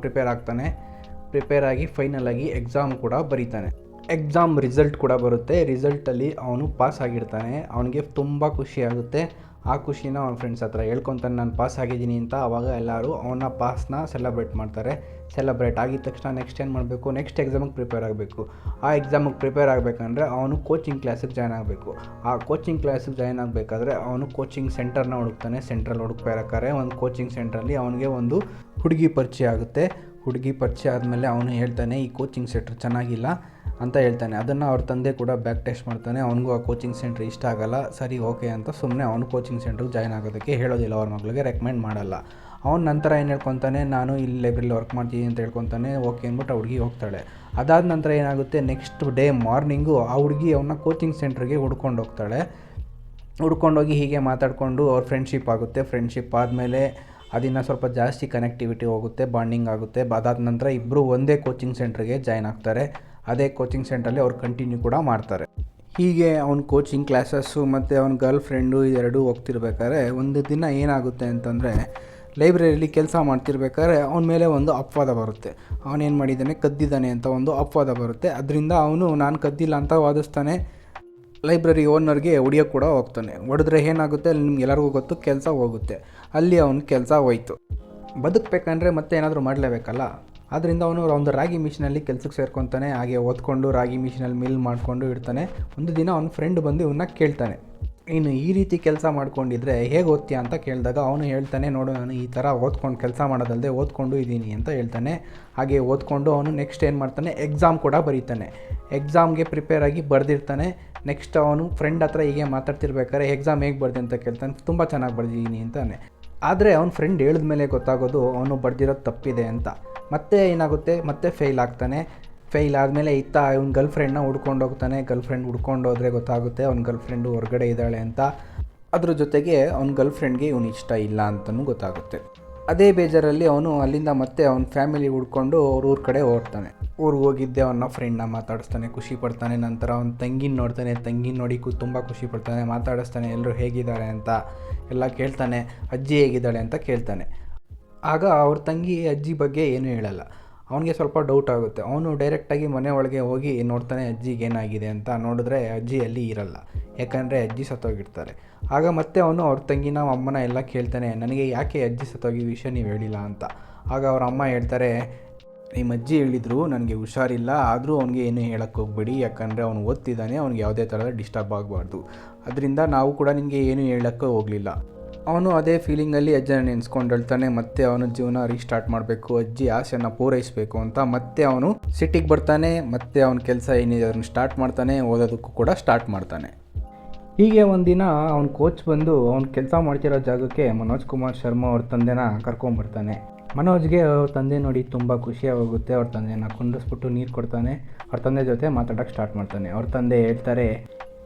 ಪ್ರಿಪೇರ್ ಆಗ್ತಾನೆ. ಪ್ರಿಪೇರ್ ಆಗಿ ಫೈನಲ್ ಆಗಿ ಎಕ್ಸಾಮ್ ಕೂಡ ಬರೀತಾನೆ. ಎಕ್ಸಾಮ್ ರಿಸಲ್ಟ್ ಕೂಡ ಬರುತ್ತೆ. ರಿಸಲ್ಟಲ್ಲಿ ಅವನು ಪಾಸ್ ಆಗಿರ್ತಾನೆ. ಅವನಿಗೆ ತುಂಬ ಖುಷಿ ಆಗುತ್ತೆ. ಆ ಖುಷಿನ ಅವನ ಫ್ರೆಂಡ್ಸ್ ಹತ್ರ ಹೇಳ್ಕೊತಾನೆ, ನಾನು ಪಾಸ್ ಆಗಿದ್ದೀನಿ ಅಂತ ಆವಾಗ ಎಲ್ಲರೂ ಅವನ ಪಾಸ್ನ ಸೆಲೆಬ್ರೇಟ್ ಮಾಡ್ತಾರೆ. ಸೆಲೆಬ್ರೇಟ್ ಆಗಿದ ತಕ್ಷಣ ನೆಕ್ಸ್ಟ್ ಏನು ಮಾಡಬೇಕು? ನೆಕ್ಸ್ಟ್ ಎಕ್ಸಾಮಿಗೆ ಪ್ರಿಪೇರ್ ಆಗಬೇಕು. ಆ ಎಕ್ಸಾಮಿಗೆ ಪ್ರಿಪೇರ್ ಆಗಬೇಕಂದ್ರೆ ಅವನು ಕೋಚಿಂಗ್ ಕ್ಲಾಸಿಗೆ ಜಾಯ್ನ್ ಆಗಬೇಕು. ಆ ಕೋಚಿಂಗ್ ಕ್ಲಾಸಿಗೆ ಜಾಯ್ನ್ ಆಗಬೇಕಾದ್ರೆ ಅವನು ಕೋಚಿಂಗ್ ಸೆಂಟರ್ನ ಹುಡುಕ್ತಾನೆ. ಸೆಂಟ್ರಲ್ಲಿ ಹುಡುಕ್ಬೇಕಾರೆ ಒಂದು ಕೋಚಿಂಗ್ ಸೆಂಟ್ರಲ್ಲಿ ಅವನಿಗೆ ಒಂದು ಹುಡುಗಿ ಪರಿಚಯ ಆಗುತ್ತೆ. ಹುಡುಗಿ ಪರಿಚಯ ಆದಮೇಲೆ ಅವನು ಹೇಳ್ತಾನೆ, ಈ ಕೋಚಿಂಗ್ ಸೆಂಟ್ರ್ ಚೆನ್ನಾಗಿಲ್ಲ ಅಂತ ಹೇಳ್ತಾನೆ. ಅದನ್ನು ಅವ್ರ ತಂದೆ ಕೂಡ ಬ್ಯಾಕ್ ಟೆಸ್ಟ್ ಮಾಡ್ತಾನೆ. ಅವನಿಗೂ ಆ ಕೋಚಿಂಗ್ ಸೆಂಟ್ರ್ ಇಷ್ಟ ಆಗಲ್ಲ. ಸರಿ ಓಕೆ ಅಂತ ಸುಮ್ಮನೆ ಅವನು ಕೋಚಿಂಗ್ ಸೆಂಟ್ರಿಗೆ ಜಾಯ್ನ್ ಆಗೋದಕ್ಕೆ ಹೇಳೋದಿಲ್ಲ. ಅವ್ರ ಮಗಳಿಗೆ ರೆಕಮೆಂಡ್ ಮಾಡಲ್ಲ. ಅವ್ನು ನಂತರ ಏನು ಹೇಳ್ಕೊತಾನೆ, ನಾನು ಇಲ್ಲಿ ಲೈಬ್ರರಿಲಿ ವರ್ಕ್ ಮಾಡ್ತೀನಿ ಅಂತ ಹೇಳ್ಕೊತಾನೆ ಓಕೆ ಅಂದ್ಬಿಟ್ಟು ಆ ಹುಡುಗಿ ಹೋಗ್ತಾಳೆ. ಅದಾದ ನಂತರ ಏನಾಗುತ್ತೆ ನೆಕ್ಸ್ಟ್ ಡೇ ಮಾರ್ನಿಂಗು ಆ ಹುಡುಗಿ ಅವನ್ನ ಕೋಚಿಂಗ್ ಸೆಂಟ್ರಿಗೆ ಹುಡ್ಕೊಂಡು ಹೋಗ್ತಾಳೆ. ಹುಡ್ಕೊಂಡೋಗಿ ಹೀಗೆ ಮಾತಾಡಿಕೊಂಡು ಅವ್ರ ಫ್ರೆಂಡ್ಶಿಪ್ ಆಗುತ್ತೆ. ಫ್ರೆಂಡ್ಶಿಪ್ ಆದಮೇಲೆ ಅದಿನ್ನು ಸ್ವಲ್ಪ ಜಾಸ್ತಿ ಕನೆಕ್ಟಿವಿಟಿ ಹೋಗುತ್ತೆ ಬಾಂಡಿಂಗ್ ಆಗುತ್ತೆ. ಅದಾದ ನಂತರ ಇಬ್ಬರು ಒಂದೇ ಕೋಚಿಂಗ್ ಸೆಂಟ್ರಿಗೆ ಜಾಯ್ನ್ ಆಗ್ತಾರೆ. ಅದೇ ಕೋಚಿಂಗ್ ಸೆಂಟ್ರಲ್ಲಿ ಅವ್ರು ಕಂಟಿನ್ಯೂ ಕೂಡ ಮಾಡ್ತಾರೆ. ಹೀಗೆ ಅವ್ನ ಕೋಚಿಂಗ್ ಕ್ಲಾಸಸ್ಸು ಮತ್ತು ಅವ್ನ ಗರ್ಲ್ ಫ್ರೆಂಡು ಇದೆರಡೂ ಹೋಗ್ತಿರ್ಬೇಕಾದ್ರೆ ಒಂದು ದಿನ ಏನಾಗುತ್ತೆ ಅಂತಂದರೆ ಲೈಬ್ರರಿಲಿ ಕೆಲಸ ಮಾಡ್ತಿರ್ಬೇಕಾದ್ರೆ ಅವನ ಮೇಲೆ ಒಂದು ಅಪವಾದ ಬರುತ್ತೆ. ಅವನೇನು ಮಾಡಿದ್ದಾನೆ? ಕದ್ದಿದ್ದಾನೆ ಅಂತ ಒಂದು ಅಪವಾದ ಬರುತ್ತೆ. ಅದರಿಂದ ಅವನು, ನಾನು ಕದ್ದಿಲ್ಲ ಅಂತ ವಾದಿಸ್ತಾನೆ. ಲೈಬ್ರರಿ ಓನರ್ಗೆ ಹೊಡಿಯೋಕ್ಕೆ ಕೂಡ ಹೋಗ್ತಾನೆ. ಹೊಡೆದ್ರೆ ಏನಾಗುತ್ತೆ? ಅಲ್ಲಿ ನಿಮ್ಗೆ ಎಲ್ಲರಿಗೂ ಗೊತ್ತು, ಕೆಲಸ ಹೋಗುತ್ತೆ. ಅಲ್ಲಿ ಅವನ ಕೆಲಸ ಹೋಯ್ತು. ಬದುಕಬೇಕಂದ್ರೆ ಮತ್ತೆ ಏನಾದರೂ ಮಾಡಲೇಬೇಕಲ್ಲ? ಆದ್ದರಿಂದ ಅವನು ಒಂದು ರಾಗಿ ಮಿಷಿನಲ್ಲಿ ಕೆಲಸಕ್ಕೆ ಸೇರ್ಕೊತಾನೆ. ಹಾಗೆ ಓದ್ಕೊಂಡು ರಾಗಿ ಮಿಷಿನಲ್ಲಿ ಮಿಲ್ ಮಾಡಿಕೊಂಡು ಇರ್ತಾನೆ ಒಂದು ದಿನ ಅವನ ಫ್ರೆಂಡ್ ಬಂದು ಇವನ್ನ ಕೇಳ್ತಾನೆ. ಇನ್ನು ಈ ರೀತಿ ಕೆಲಸ ಮಾಡ್ಕೊಂಡಿದ್ರೆ ಹೇಗೆ ಓದ್ತೀಯ ಅಂತ ಕೇಳಿದಾಗ ಅವನು ಹೇಳ್ತಾನೆ, ನೋಡು ನಾನು ಈ ಥರ ಓದ್ಕೊಂಡು, ಕೆಲಸ ಮಾಡೋದಲ್ಲದೆ ಓದ್ಕೊಂಡು ಇದ್ದೀನಿ ಅಂತ ಹೇಳ್ತಾನೆ. ಹಾಗೆ ಓದ್ಕೊಂಡು ಅವನು ನೆಕ್ಸ್ಟ್ ಏನು ಮಾಡ್ತಾನೆ? ಎಕ್ಸಾಮ್ ಕೂಡ ಬರೀತಾನೆ. ಎಕ್ಸಾಮ್ಗೆ ಪ್ರಿಪೇರ್ ಆಗಿ ಬರೆದಿರ್ತಾನೆ. ನೆಕ್ಸ್ಟ್ ಅವನು ಫ್ರೆಂಡ್ ಹತ್ರ ಹೀಗೆ ಮಾತಾಡ್ತಿರ್ಬೇಕಾದ್ರೆ ಎಕ್ಸಾಮ್ ಹೇಗೆ ಬರ್ದೆ ಅಂತ ಕೇಳ್ತಾನೆ, ತುಂಬ ಚೆನ್ನಾಗಿ ಬರ್ದಿದ್ದೀನಿ ಅಂತಾನೆ. ಆದರೆ ಅವ್ನ ಫ್ರೆಂಡ್ ಹೇಳಿದ ಮೇಲೆ ಗೊತ್ತಾಗೋದು ಅವನು ಬರ್ದಿರೋದು ತಪ್ಪಿದೆ ಅಂತ. ಮತ್ತೆ ಏನಾಗುತ್ತೆ? ಮತ್ತೆ ಫೇಲ್ ಆಗ್ತಾನೆ. ಫೇಲ್ ಆದಮೇಲೆ ಇತ್ತ ಅವ್ನ ಗರ್ಲ್ ಫ್ರೆಂಡ್ನ ಹುಡ್ಕೊಂಡು ಹೋಗ್ತಾನೆ. ಗರ್ಲ್ ಫ್ರೆಂಡ್ ಹುಡ್ಕೊಂಡು ಹೋದರೆ ಗೊತ್ತಾಗುತ್ತೆ ಅವ್ನ ಗರ್ಲ್ ಫ್ರೆಂಡು ಹೊರಗಡೆ ಇದ್ದಾಳೆ ಅಂತ. ಅದ್ರ ಜೊತೆಗೆ ಅವ್ನ ಗರ್ಲ್ ಫ್ರೆಂಡ್ಗೆ ಇವನು ಇಷ್ಟ ಇಲ್ಲ ಅಂತಲೂ ಗೊತ್ತಾಗುತ್ತೆ. ಅದೇ ಬೇಜಾರಲ್ಲಿ ಅವನು ಅಲ್ಲಿಂದ ಮತ್ತೆ ಅವನ ಫ್ಯಾಮಿಲಿ ಹುಡ್ಕೊಂಡು ಅವ್ರ ಊರ ಕಡೆ ಓಡ್ತಾನೆ. ಊರಿಗೆ ಹೋಗಿದ್ದೆ ಅವನ ಫ್ರೆಂಡ್ನ ಮಾತಾಡಿಸ್ತಾನೆ, ಖುಷಿ ಪಡ್ತಾನೆ. ನಂತರ ಅವ್ನ ತಂಗಿನ ನೋಡ್ತಾನೆ, ತಂಗಿನ ನೋಡಿ ಕು ತುಂಬ ಖುಷಿ ಪಡ್ತಾನೆ. ಮಾತಾಡಿಸ್ತಾನೆ ಎಲ್ಲರೂ ಹೇಗಿದ್ದಾರೆ ಅಂತ? ಎಲ್ಲ ಕೇಳ್ತಾನೆ. ಅಜ್ಜಿ ಹೇಗಿದ್ದಾಳೆ? ಅಂತ ಕೇಳ್ತಾನೆ. ಆಗ ಅವ್ರ ತಂಗಿ ಅಜ್ಜಿ ಬಗ್ಗೆ ಏನೂ ಹೇಳಲ್ಲ. ಅವನಿಗೆ ಸ್ವಲ್ಪ ಡೌಟ್ ಆಗುತ್ತೆ. ಅವನು ಡೈರೆಕ್ಟಾಗಿ ಮನೆ ಒಳಗೆ ಹೋಗಿ ನೋಡ್ತಾನೆ, ಅಜ್ಜಿಗೆ ಏನಾಗಿದೆ ಅಂತ ನೋಡಿದ್ರೆ ಅಜ್ಜಿ ಅಲ್ಲಿ ಇರಲ್ಲ. ಯಾಕಂದರೆ ಅಜ್ಜಿ ಸತ್ತೋಗಿರ್ತಾರೆ. ಆಗ ಮತ್ತೆ ಅವನು ಅವ್ರ ತಂಗಿನ ಅಮ್ಮನ ಎಲ್ಲ ಕೇಳ್ತಾನೆ, ನನಗೆ ಯಾಕೆ ಅಜ್ಜಿ ಸತ್ತೋಗಿ ವಿಷಯ ನೀವು ಹೇಳಿಲ್ಲ ಅಂತ? ಆಗ ಅವ್ರ ಅಮ್ಮ ಹೇಳ್ತಾರೆ, ನಿಮ್ಮ ಅಜ್ಜಿ ಹೇಳಿದ್ರು ನನಗೆ ಹುಷಾರಿಲ್ಲ, ಆದರೂ ಅವ್ನಿಗೆ ಏನೂ ಹೇಳಕ್ಕೆ ಹೋಗ್ಬೇಡಿ. ಯಾಕಂದರೆ ಅವ್ನು ಓದ್ತಿದ್ದಾನೆ, ಅವ್ನಿಗೆ ಯಾವುದೇ ಥರದ ಡಿಸ್ಟರ್ಬ್ ಆಗಬಾರ್ದು. ಅದರಿಂದ ನಾವು ಕೂಡ ನಿನಗೆ ಏನೂ ಹೇಳಕ್ಕೆ ಹೋಗಲಿಲ್ಲ. ಅವನು ಅದೇ ಫೀಲಿಂಗಲ್ಲಿ ಅಜ್ಜನ ನೆನೆಸ್ಕೊಂಡು ಹೇಳ್ತಾನೆ ಮತ್ತೆ ಅವನ ಜೀವನ ರೀಸ್ಟಾರ್ಟ್ ಮಾಡಬೇಕು, ಅಜ್ಜಿ ಆಸೆನ ಪೂರೈಸಬೇಕು ಅಂತ. ಮತ್ತೆ ಅವನು ಸಿಟಿಗೆ ಬರ್ತಾನೆ, ಮತ್ತೆ ಅವನ ಕೆಲಸ ಏನಿದೆ ಅದನ್ನು ಸ್ಟಾರ್ಟ್ ಮಾಡ್ತಾನೆ, ಓದೋದಕ್ಕೂ ಕೂಡ ಸ್ಟಾರ್ಟ್ ಮಾಡ್ತಾನೆ. ಹೀಗೆ ಒಂದಿನ ಅವನ ಕೋಚ್ ಬಂದು ಅವ್ನು ಕೆಲಸ ಮಾಡ್ತಿರೋ ಜಾಗಕ್ಕೆ ಮನೋಜ್ ಕುಮಾರ್ ಶರ್ಮಾ ಅವ್ರ ತಂದೆನ ಕರ್ಕೊಂಬರ್ತಾನೆ. ಮನೋಜ್ಗೆ ಅವ್ರ ತಂದೆ ನೋಡಿ ತುಂಬ ಖುಷಿಯಾಗುತ್ತೆ ಅವ್ರ ತಂದೆನ ಕುಂಡಿಸ್ಬಿಟ್ಟು ನೀರು ಕೊಡ್ತಾನೆ. ಅವ್ರ ತಂದೆ ಜೊತೆ ಮಾತಾಡೋಕ್ಕೆ ಸ್ಟಾರ್ಟ್ ಮಾಡ್ತಾನೆ. ಅವ್ರ ತಂದೆ ಹೇಳ್ತಾರೆ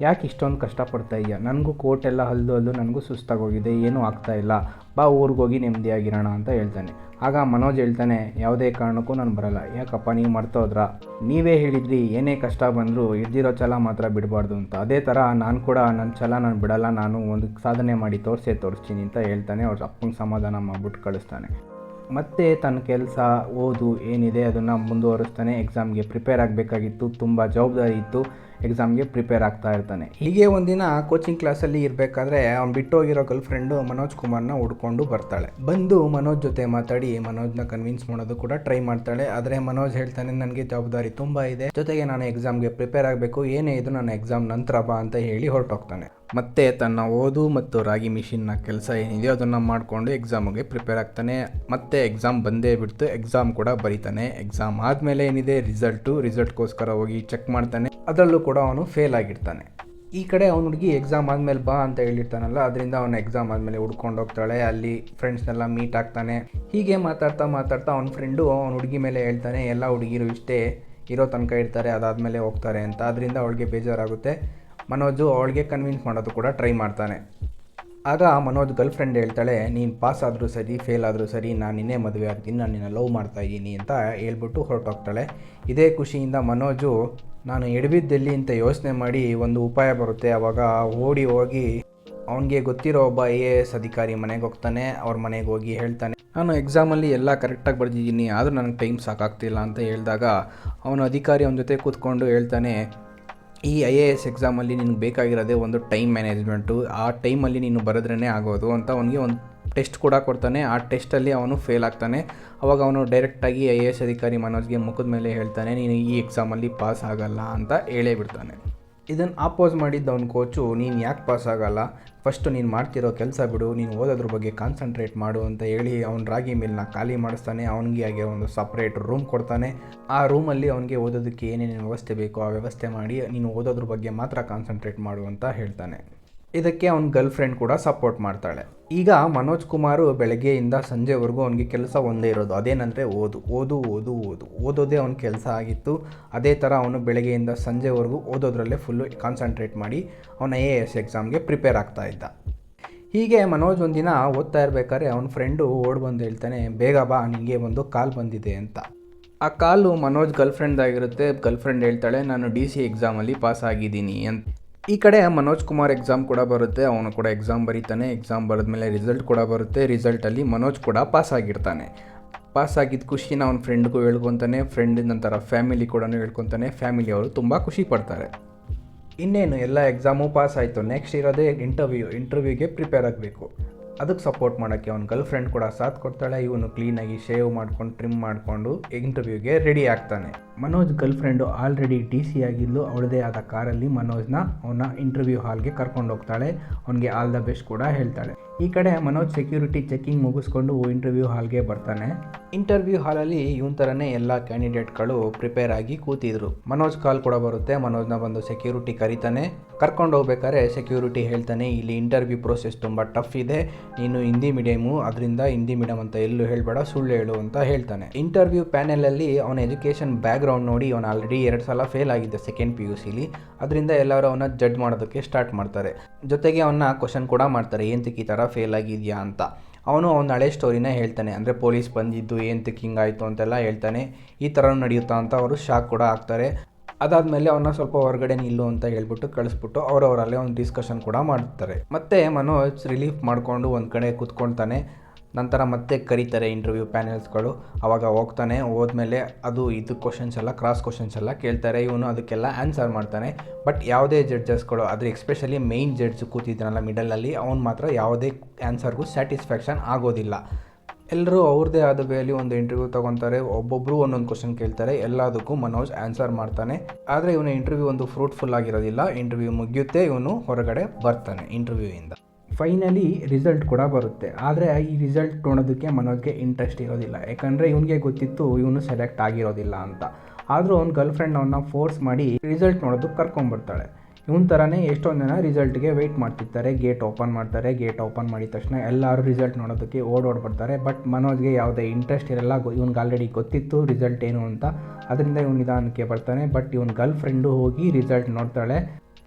ಯಾಕೆ ಇಷ್ಟೊಂದು ಕಷ್ಟಪಡ್ತಾ ಇದೆಯಾ ನನಗೂ ಕೋಟ್ ಎಲ್ಲ ಹಲ್ದು ಹಲ್ದು ನನಗೂ ಸುಸ್ತಾಗೋಗಿದೆ, ಏನೂ ಇಲ್ಲ. ಬಾ ಊರಿಗೆ ಹೋಗಿ ನೆಮ್ಮದಿಯಾಗಿರೋಣ ಅಂತ ಹೇಳ್ತಾನೆ. ಆಗ ಮನೋಜ್ ಹೇಳ್ತಾನೆ, ಯಾವುದೇ ಕಾರಣಕ್ಕೂ ನಾನು ಬರಲ್ಲ. ಯಾಕಪ್ಪ, ನೀವು ಮರ್ತೋದ್ರ ನೀವೇ ಹೇಳಿದ್ರಿ, ಏನೇ ಕಷ್ಟ ಬಂದರೂ ಇದ್ದಿರೋ ಛಲ ಮಾತ್ರ ಬಿಡಬಾರ್ದು ಅಂತ. ಅದೇ ಥರ ನಾನು ಕೂಡ ನನ್ನ ಛಲ ನಾನು ಬಿಡಲ್ಲ. ನಾನು ಒಂದು ಸಾಧನೆ ಮಾಡಿ ತೋರಿಸೇ, ತೋರಿಸ್ತೀನಿ ಅಂತ ಹೇಳ್ತಾನೆ. ಅವ್ರ ಅಪ್ಪಂಗೆ ಸಮಾಧಾನ ಮಾಡ್ಬಿಟ್ಟು ಕಳಿಸ್ತಾನೆ. ಮತ್ತೆ ತನ್ನ ಕೆಲಸ, ಓದು, ಏನಿದೆ ಅದನ್ನು ಮುಂದುವರಿಸ್ತಾನೆ. ಎಕ್ಸಾಮ್ಗೆ ಪ್ರಿಪೇರ್ ಆಗಬೇಕಾಗಿತ್ತು. ತುಂಬ ಜವಾಬ್ದಾರಿ ಇತ್ತು. ಎಕ್ಸಾಮ್ಗೆ ಪ್ರಿಪೇರ್ ಆಗ್ತಾ ಇರ್ತಾನೆ. ಹೀಗೆ ಒಂದಿನ ಕೋಚಿಂಗ್ ಕ್ಲಾಸಲ್ಲಿ ಇರಬೇಕಾದ್ರೆ ಅವ್ನು ಬಿಟ್ಟೋಗಿರೋ ಗರ್ಲ್ ಫ್ರೆಂಡು ಮನೋಜ್ ಕುಮಾರ್ನ ಹುಡ್ಕೊಂಡು ಬರ್ತಾಳೆ. ಬಂದು ಮನೋಜ್ ಜೊತೆ ಮಾತಾಡಿ ಮನೋಜ್ನ ಕನ್ವಿನ್ಸ್ ಮಾಡೋದು ಕೂಡ ಟ್ರೈ ಮಾಡ್ತಾಳೆ. ಆದರೆ ಮನೋಜ್ ಹೇಳ್ತಾನೆ, ನನಗೆ ಜವಾಬ್ದಾರಿ ತುಂಬ ಇದೆ. ಜೊತೆಗೆ ನಾನು ಎಕ್ಸಾಮ್ಗೆ ಪ್ರಿಪೇರ್ ಆಗಬೇಕು. ಏನೇ ಇದು ನನ್ನ ಎಕ್ಸಾಮ್ ನಂತರ ಬಾ ಅಂತ ಹೇಳಿ ಹೊರಟೋಗ್ತಾನೆ. ಮತ್ತೆ ತನ್ನ ಓದು ಮತ್ತು ರಾಗಿ ಮಿಷಿನ್ನ ಕೆಲಸ ಏನಿದೆಯೋ ಅದನ್ನು ಮಾಡಿಕೊಂಡು ಎಕ್ಸಾಮಿಗೆ ಪ್ರಿಪೇರ್ ಆಗ್ತಾನೆ. ಮತ್ತೆ ಎಕ್ಸಾಮ್ ಬಂದೇ ಬಿಡ್ತು ಎಕ್ಸಾಮ್ ಕೂಡ ಬರೀತಾನೆ. ಎಕ್ಸಾಮ್ ಆದಮೇಲೆ ಏನಿದೆ ರಿಸಲ್ಟು ರಿಸಲ್ಟ್ಗೋಸ್ಕರ ಹೋಗಿ ಚೆಕ್ ಮಾಡ್ತಾನೆ. ಅದರಲ್ಲೂ ಕೂಡ ಅವನು ಫೇಲ್ ಆಗಿರ್ತಾನೆ. ಈ ಕಡೆ ಅವ್ನ ಹುಡುಗಿ ಎಕ್ಸಾಮ್ ಆದಮೇಲೆ ಬಾ ಅಂತ ಹೇಳಿರ್ತಾನಲ್ಲ, ಅದರಿಂದ ಅವನ ಎಕ್ಸಾಮ್ ಆದಮೇಲೆ ಹುಡ್ಕೊಂಡು ಹೋಗ್ತಾಳೆ. ಅಲ್ಲಿ ಫ್ರೆಂಡ್ಸ್ನೆಲ್ಲ ಮೀಟ್ ಆಗ್ತಾನೆ. ಹೀಗೆ ಮಾತಾಡ್ತಾ ಮಾತಾಡ್ತಾ ಅವ್ನ ಫ್ರೆಂಡು ಅವ್ನ ಹುಡುಗಿ ಮೇಲೆ ಹೇಳ್ತಾನೆ, ಎಲ್ಲ ಹುಡುಗಿರು ಇಷ್ಟೇ, ಇರೋ ತನಕ ಇರ್ತಾರೆ, ಅದಾದಮೇಲೆ ಹೋಗ್ತಾರೆ ಅಂತ. ಅದರಿಂದ ಅವಳಿಗೆ ಬೇಜಾರಾಗುತ್ತೆ. ಮನೋಜು ಅವಳಿಗೆ ಕನ್ವಿನ್ಸ್ ಮಾಡೋದು ಕೂಡ ಟ್ರೈ ಮಾಡ್ತಾನೆ. ಆಗ ಮನೋಜ್ ಗರ್ಲ್ ಫ್ರೆಂಡ್ ಹೇಳ್ತಾಳೆ, ನೀನು ಪಾಸ್ ಆದರೂ ಸರಿ ಫೇಲ್ ಆದರೂ ಸರಿ, ನಾನು ನಿನ್ನೆ ಮದುವೆ ಆಗ್ತೀನಿ, ನಾನು ನಿನ್ನ ಲವ್ ಮಾಡ್ತಾ ಇದ್ದೀನಿ ಅಂತ ಹೇಳ್ಬಿಟ್ಟು ಹೊರಟೋಗ್ತಾಳೆ. ಇದೇ ಖುಷಿಯಿಂದ ಮನೋಜು, ನಾನು ಎಡಬಿದ್ದೆಲ್ಲಿ ಅಂತ ಯೋಚನೆ ಮಾಡಿ ಒಂದು ಉಪಾಯ ಬರುತ್ತೆ ಆವಾಗ ಓಡಿ ಹೋಗಿ ಅವನಿಗೆ ಗೊತ್ತಿರೋ ಒಬ್ಬ ಎ ಎಸ್ ಅಧಿಕಾರಿ ಮನೆಗೆ ಹೋಗ್ತಾನೆ, ಅವ್ರ ಮನೆಗೆ ಹೋಗಿ ಹೇಳ್ತಾನೆ, ನಾನು ಎಕ್ಸಾಮಲ್ಲಿ ಎಲ್ಲ ಕರೆಕ್ಟಾಗಿ ಬರೆದಿದ್ದೀನಿ, ಆದರೂ ನನಗೆ ಟೈಮ್ ಸಾಕಾಗ್ತಿಲ್ಲ ಅಂತ ಹೇಳಿದಾಗ, ಅವನು ಅಧಿಕಾರಿ ಅವನ ಜೊತೆ ಕೂತ್ಕೊಂಡು ಹೇಳ್ತಾನೆ ಈ ಐ ಎ ಎಸ್ ಎಕ್ಸಾಮಲ್ಲಿ ನಿನಗೆ ಬೇಕಾಗಿರೋದೇ ಒಂದು ಟೈಮ್ ಮ್ಯಾನೇಜ್ಮೆಂಟು ಆ ಟೈಮಲ್ಲಿ ನೀನು ಬರೆದ್ರೇ ಆಗೋದು ಅಂತ ಅವನಿಗೆ ಒಂದು ಟೆಸ್ಟ್ ಕೂಡ ಕೊಡ್ತಾನೆ. ಆ ಟೆಸ್ಟಲ್ಲಿ ಅವನು ಫೇಲ್ ಆಗ್ತಾನೆ. ಅವಾಗ ಅವನು ಡೈರೆಕ್ಟಾಗಿ ಐ ಎ ಎಸ್ ಅಧಿಕಾರಿ ಮನೋಜ್ಗೆ ಮುಖದ ಮೇಲೆ ಹೇಳ್ತಾನೆ, ನೀನು ಈ ಎಕ್ಸಾಮಲ್ಲಿ ಪಾಸ್ ಆಗಲ್ಲ ಅಂತ ಹೇಳೇ ಬಿಡ್ತಾನೆ. ಇದನ್ನು ಆಪೋಸ್ ಮಾಡಿದ್ದ ಅವ್ನ ಕೋಚು ನೀನು ಯಾಕೆ ಪಾಸ್ ಆಗಲ್ಲ? ಫಸ್ಟು ನೀನು ಮಾಡ್ತಿರೋ ಕೆಲಸ ಬಿಡು, ನೀನು ಓದೋದ್ರ ಬಗ್ಗೆ ಕಾನ್ಸಂಟ್ರೇಟ್ ಮಾಡು ಅಂತ ಹೇಳಿ ಅವ್ನ ರಾಗಿ ಮಿಲ್ನ ಖಾಲಿ ಮಾಡಿಸ್ತಾನೆ. ಅವನಿಗೆ ಆಗಿ ಒಂದು ಸಪ್ರೇಟ್ ರೂಮ್ ಕೊಡ್ತಾನೆ. ಆ ರೂಮಲ್ಲಿ ಅವನಿಗೆ ಓದೋದಕ್ಕೆ ಏನೇನು ವ್ಯವಸ್ಥೆ ಬೇಕೋ ಆ ವ್ಯವಸ್ಥೆ ಮಾಡಿ ನೀನು ಓದೋದ್ರ ಬಗ್ಗೆ ಮಾತ್ರ ಕಾನ್ಸಂಟ್ರೇಟ್ ಮಾಡು ಅಂತ ಹೇಳ್ತಾನೆ. ಇದಕ್ಕೆ ಅವ್ನ ಗರ್ಲ್ ಫ್ರೆಂಡ್ ಕೂಡ ಸಪೋರ್ಟ್ ಮಾಡ್ತಾಳೆ. ಈಗ ಮನೋಜ್ ಕುಮಾರು ಬೆಳಗ್ಗೆಯಿಂದ ಸಂಜೆವರೆಗೂ ಅವನಿಗೆ ಕೆಲಸ ಒಂದೇ ಇರೋದು. ಅದೇನಂದರೆ ಓದು ಓದು ಓದು ಓದು. ಓದೋದೇ ಅವನ ಕೆಲಸ ಆಗಿತ್ತು. ಅದೇ ಥರ ಅವನು ಬೆಳಗ್ಗೆಯಿಂದ ಸಂಜೆವರೆಗೂ ಓದೋದ್ರಲ್ಲೇ ಫುಲ್ಲು ಕಾನ್ಸಂಟ್ರೇಟ್ ಮಾಡಿ ಅವನ ಎ ಎಸ್ ಎಕ್ಸಾಮ್ಗೆ ಪ್ರಿಪೇರ್ ಆಗ್ತಾ ಇದ್ದ. ಹೀಗೆ ಮನೋಜ್ ಒಂದಿನ ಓದ್ತಾ ಇರಬೇಕಾದ್ರೆ ಅವನ ಫ್ರೆಂಡು ಓಡ್ ಬಂದು ಹೇಳ್ತಾನೆ, ಬೇಗ ಬಾ ನಿನಗೆ ಒಂದು ಕಾಲ್ ಬಂದಿದೆ ಅಂತ. ಆ ಕಾಲು ಮನೋಜ್ ಗರ್ಲ್ ಫ್ರೆಂಡ್ ಆಗಿರುತ್ತೆ ಗರ್ಲ್ ಹೇಳ್ತಾಳೆ ನಾನು ಡಿ ಸಿ ಎಕ್ಸಾಮಲ್ಲಿ ಪಾಸ್ ಆಗಿದ್ದೀನಿ ಅಂತ. ಈ ಕಡೆ ಮನೋಜ್ ಕುಮಾರ್ ಎಕ್ಸಾಮ್ ಕೂಡ ಬರುತ್ತೆ, ಅವನು ಕೂಡ ಎಕ್ಸಾಮ್ ಬರೀತಾನೆ ಎಕ್ಸಾಮ್ ಬರೆದ್ಮೇಲೆ ರಿಸಲ್ಟ್ ಕೂಡ ಬರುತ್ತೆ ರಿಸಲ್ಟಲ್ಲಿ ಮನೋಜ್ ಕೂಡ ಪಾಸ್ ಆಗಿರ್ತಾನೆ. ಪಾಸ್ ಆಗಿದ್ದ ಖುಷಿನ ಅವ್ನ ಫ್ರೆಂಡ್ಗೂ ಹೇಳ್ಕೊತಾನೆ ಫ್ರೆಂಡ್ ನಂತರ ಫ್ಯಾಮಿಲಿ ಕೂಡ ಹೇಳ್ಕೊತಾನೆ ಫ್ಯಾಮಿಲಿಯವರು ತುಂಬ ಖುಷಿ ಪಡ್ತಾರೆ. ಇನ್ನೇನು, ಎಲ್ಲ ಎಕ್ಸಾಮು ಪಾಸ್ ಆಯಿತು. ನೆಕ್ಸ್ಟ್ ಇರೋದೇ ಇಂಟರ್ವ್ಯೂ ಇಂಟರ್ವ್ಯೂಗೆ ಪ್ರಿಪೇರ್ ಆಗಬೇಕು. ಅದಕ್ಕೆ ಸಪೋರ್ಟ್ ಮಾಡೋಕ್ಕೆ ಅವ್ನ ಗರ್ಲ್ ಫ್ರೆಂಡ್ ಕೂಡ ಸಾಥ್ ಕೊಡ್ತಾಳೆ, ಇವನು ಕ್ಲೀನಾಗಿ ಶೇವ್ ಮಾಡ್ಕೊಂಡು ಟ್ರಿಮ್ ಮಾಡಿಕೊಂಡು ಇಂಟರ್ವ್ಯೂಗೆ ರೆಡಿ ಆಗ್ತಾನೆ. Manoj girl friend already D C ಆಗಿದ್ದು ಅವಳದೇ ಆದ ಕಾರಲ್ಲಿ ಮನೋಜ್ನ ಅವನ ಇಂಟರ್ವ್ಯೂ ಹಾಲ್ಗೆ ಕರ್ಕೊಂಡು ಹೋಗ್ತಾಳೆ. ಅವನಿಗೆ ಆಲ್ ದ ಬೆಸ್ಟ್ ಕೂಡ ಹೇಳ್ತಾಳೆ. ಈ ಕಡೆ ಮನೋಜ್ ಸೆಕ್ಯೂರಿಟಿ ಚೆಕಿಂಗ್ ಮುಗಿಸ್ಕೊಂಡು ಇಂಟರ್ವ್ಯೂ ಹಾಲ್ಗೆ ಬರ್ತಾನೆ. ಇಂಟರ್ವ್ಯೂ ಹಾಲಲ್ಲಿ ಇವನ್ ಥರನೇ ಎಲ್ಲ ಕ್ಯಾಂಡಿಡೇಟ್ಗಳು ಪ್ರಿಪೇರ್ ಆಗಿ ಕೂತಿದ್ರು. ಮನೋಜ್ ಕಾಲ್ ಕೂಡ ಬರುತ್ತೆ, ಮನೋಜ್ನ ಬಂದು ಸೆಕ್ಯೂರಿಟಿ ಕರಿತಾನೆ. ಕರ್ಕೊಂಡು ಹೋಗ್ಬೇಕಾದ್ರೆ ಸೆಕ್ಯೂರಿಟಿ ಹೇಳ್ತಾನೆ, ಇಲ್ಲಿ ಇಂಟರ್ವ್ಯೂ ಪ್ರೋಸೆಸ್ ತುಂಬ ಟಫ್ ಇದೆ. ನೀನು ಹಿಂದಿ ಮೀಡಿಯಮು ಅದರಿಂದ ಹಿಂದಿ ಮೀಡಿಯಮ್ ಅಂತ ಎಲ್ಲೂ ಹೇಳಬೇಡ, ಸುಳ್ಳು ಹೇಳು ಅಂತ ಹೇಳ್ತಾನೆ. ಇಂಟರ್ವ್ಯೂ ಪ್ಯಾನೆಲಲ್ಲಿ ಅವನ ಎಜುಕೇಷನ್ ಬ್ಯಾಕ್ಗ್ರೌಂಡ್ ನೋಡಿ ಅವನು ಆಲ್ರೆಡಿ ಎರಡು ಸಲ ಫೇಲ್ ಆಗಿದ್ದ ಸೆಕೆಂಡ್ ಪಿ ಯು ಸಿಲಿ ಅದರಿಂದ ಎಲ್ಲರೂ ಅವನ ಜಡ್ಜ್ ಮಾಡೋದಕ್ಕೆ ಸ್ಟಾರ್ಟ್ ಮಾಡ್ತಾರೆ. ಜೊತೆಗೆ ಅವನ್ನ ಕ್ವಶನ್ ಕೂಡ ಮಾಡ್ತಾರೆ ಏಂತಕ್ಕೆ ಈ ಥರ ಫೇಲ್ ಆಗಿದೆಯಾ ಅಂತ. ಅವನು ಅವನ ಹಳೆ ಸ್ಟೋರಿನ ಹೇಳ್ತಾನೆ. ಅಂದರೆ ಪೊಲೀಸ್ ಬಂದಿದ್ದು ಏಂತಕ್ಕೆ ಹಿಂಗಾಯಿತು ಅಂತೆಲ್ಲ ಹೇಳ್ತಾನೆ. ಈ ಥರ ನಡೆಯುತ್ತಾ ಅಂತ ಅವರು ಶಾಕ್ ಕೂಡ ಆಗ್ತಾರೆ. ಅದಾದಮೇಲೆ ಅವನ್ನ ಸ್ವಲ್ಪ ಹೊರಗಡೆ ನಿಲ್ಲು ಅಂತ ಹೇಳ್ಬಿಟ್ಟು ಕಳಿಸ್ಬಿಟ್ಟು ಅವರವರಲ್ಲೇ ಒಂದು ಡಿಸ್ಕಷನ್ ಕೂಡ ಮಾಡ್ತಾರೆ. ಮತ್ತೆ ಮನೋಜ್ ರಿಲೀಫ್ ಮಾಡಿಕೊಂಡು ಒಂದು ಕಡೆ ಕೂತ್ಕೊಳ್ತಾನೆ. ನಂತರ ಮತ್ತೆ ಕರೀತಾರೆ ಇಂಟರ್ವ್ಯೂ ಪ್ಯಾನೆಲ್ಸ್ಗಳು ಅವಾಗ ಹೋಗ್ತಾನೆ, ಹೋದ್ಮೇಲೆ ಅದು ಇದು ಕ್ವಶನ್ಸ್ ಎಲ್ಲ ಕ್ರಾಸ್ ಕ್ವಶನ್ಸ್ ಎಲ್ಲ ಕೇಳ್ತಾರೆ. ಇವನು ಅದಕ್ಕೆಲ್ಲ ಆನ್ಸರ್ ಮಾಡ್ತಾನೆ. ಬಟ್ ಯಾವುದೇ ಜಡ್ಜಸ್ಗಳು ಆದರೆ ಎಸ್ಪೆಷಲಿ ಮೇಯ್ನ್ ಜಡ್ಜ್ ಕೂತಿದ್ದಾನಲ್ಲ ಮಿಡಲಲ್ಲಿ ಅವ್ನು ಮಾತ್ರ ಯಾವುದೇ ಆನ್ಸರ್ಗೂ ಸ್ಯಾಟಿಸ್ಫ್ಯಾಕ್ಷನ್ ಆಗೋದಿಲ್ಲ. ಎಲ್ಲರೂ ಅವ್ರದ್ದೇ ಆದ ವೇಲಿ ಒಂದು ಇಂಟರ್ವ್ಯೂ ತೊಗೊತಾರೆ. ಒಬ್ಬೊಬ್ಬರು ಒಂದೊಂದು ಕ್ವಶನ್ ಕೇಳ್ತಾರೆ. ಎಲ್ಲದಕ್ಕೂ ಮನೋಜ್ ಆನ್ಸರ್ ಮಾಡ್ತಾನೆ. ಆದರೆ ಇವನ ಇಂಟರ್ವ್ಯೂ ಒಂದು ಫ್ರೂಟ್ಫುಲ್ ಆಗಿರೋದಿಲ್ಲ. ಇಂಟರ್ವ್ಯೂ ಮುಗಿಯುತ್ತೆ, ಇವನು ಹೊರಗಡೆ ಬರ್ತಾನೆ ಇಂಟರ್ವ್ಯೂಯಿಂದ ಫೈನಲಿ ರಿಸಲ್ಟ್ ಕೂಡ ಬರುತ್ತೆ. ಆದರೆ ಈ ರಿಸಲ್ಟ್ ನೋಡೋದಕ್ಕೆ ಮನೋಜ್ಗೆ ಇಂಟ್ರೆಸ್ಟ್ ಇರೋದಿಲ್ಲ. ಯಾಕಂದರೆ ಇವನಿಗೆ ಗೊತ್ತಿತ್ತು ಇವನು ಸೆಲೆಕ್ಟ್ ಆಗಿರೋದಿಲ್ಲ ಅಂತ. ಆದರೂ ಅವ್ನ ಗರ್ಲ್ ಫ್ರೆಂಡ್ ಅವನ್ನ ಫೋರ್ಸ್ ಮಾಡಿ ರಿಸಲ್ಟ್ ನೋಡೋದಕ್ಕೆ ಕರ್ಕೊಂಡ್ಬರ್ತಾಳೆ. ಇವನ್ ಥರನೇ ಎಷ್ಟೊಂದು ಜನ ರಿಸಲ್ಟ್ಗೆ ವೆಯ್ಟ್ ಮಾಡ್ತಿರ್ತಾರೆ ಗೇಟ್ ಓಪನ್ ಮಾಡ್ತಾರೆ ಗೇಟ್ ಓಪನ್ ಮಾಡಿದ ತಕ್ಷಣ ಎಲ್ಲರೂ ರಿಸಲ್ಟ್ ನೋಡೋದಕ್ಕೆ ಓಡೋಡ್ ಬರ್ತಾರೆ ಬಟ್ ಮನೋಜ್ಗೆ ಯಾವುದೇ ಇಂಟ್ರೆಸ್ಟ್ ಇರಲ್ಲ ಇವ್ನಿಗೆ ಆಲ್ರೆಡಿ ಗೊತ್ತಿತ್ತು ರಿಸಲ್ಟ್ ಏನು ಅಂತ. ಅದರಿಂದ ಇವನು ನಿಧಾನಕ್ಕೆ ಬರ್ತಾನೆ. ಬಟ್ ಇವನ್ ಗರ್ಲ್ ಫ್ರೆಂಡು ಹೋಗಿ ರಿಸಲ್ಟ್ ನೋಡ್ತಾಳೆ.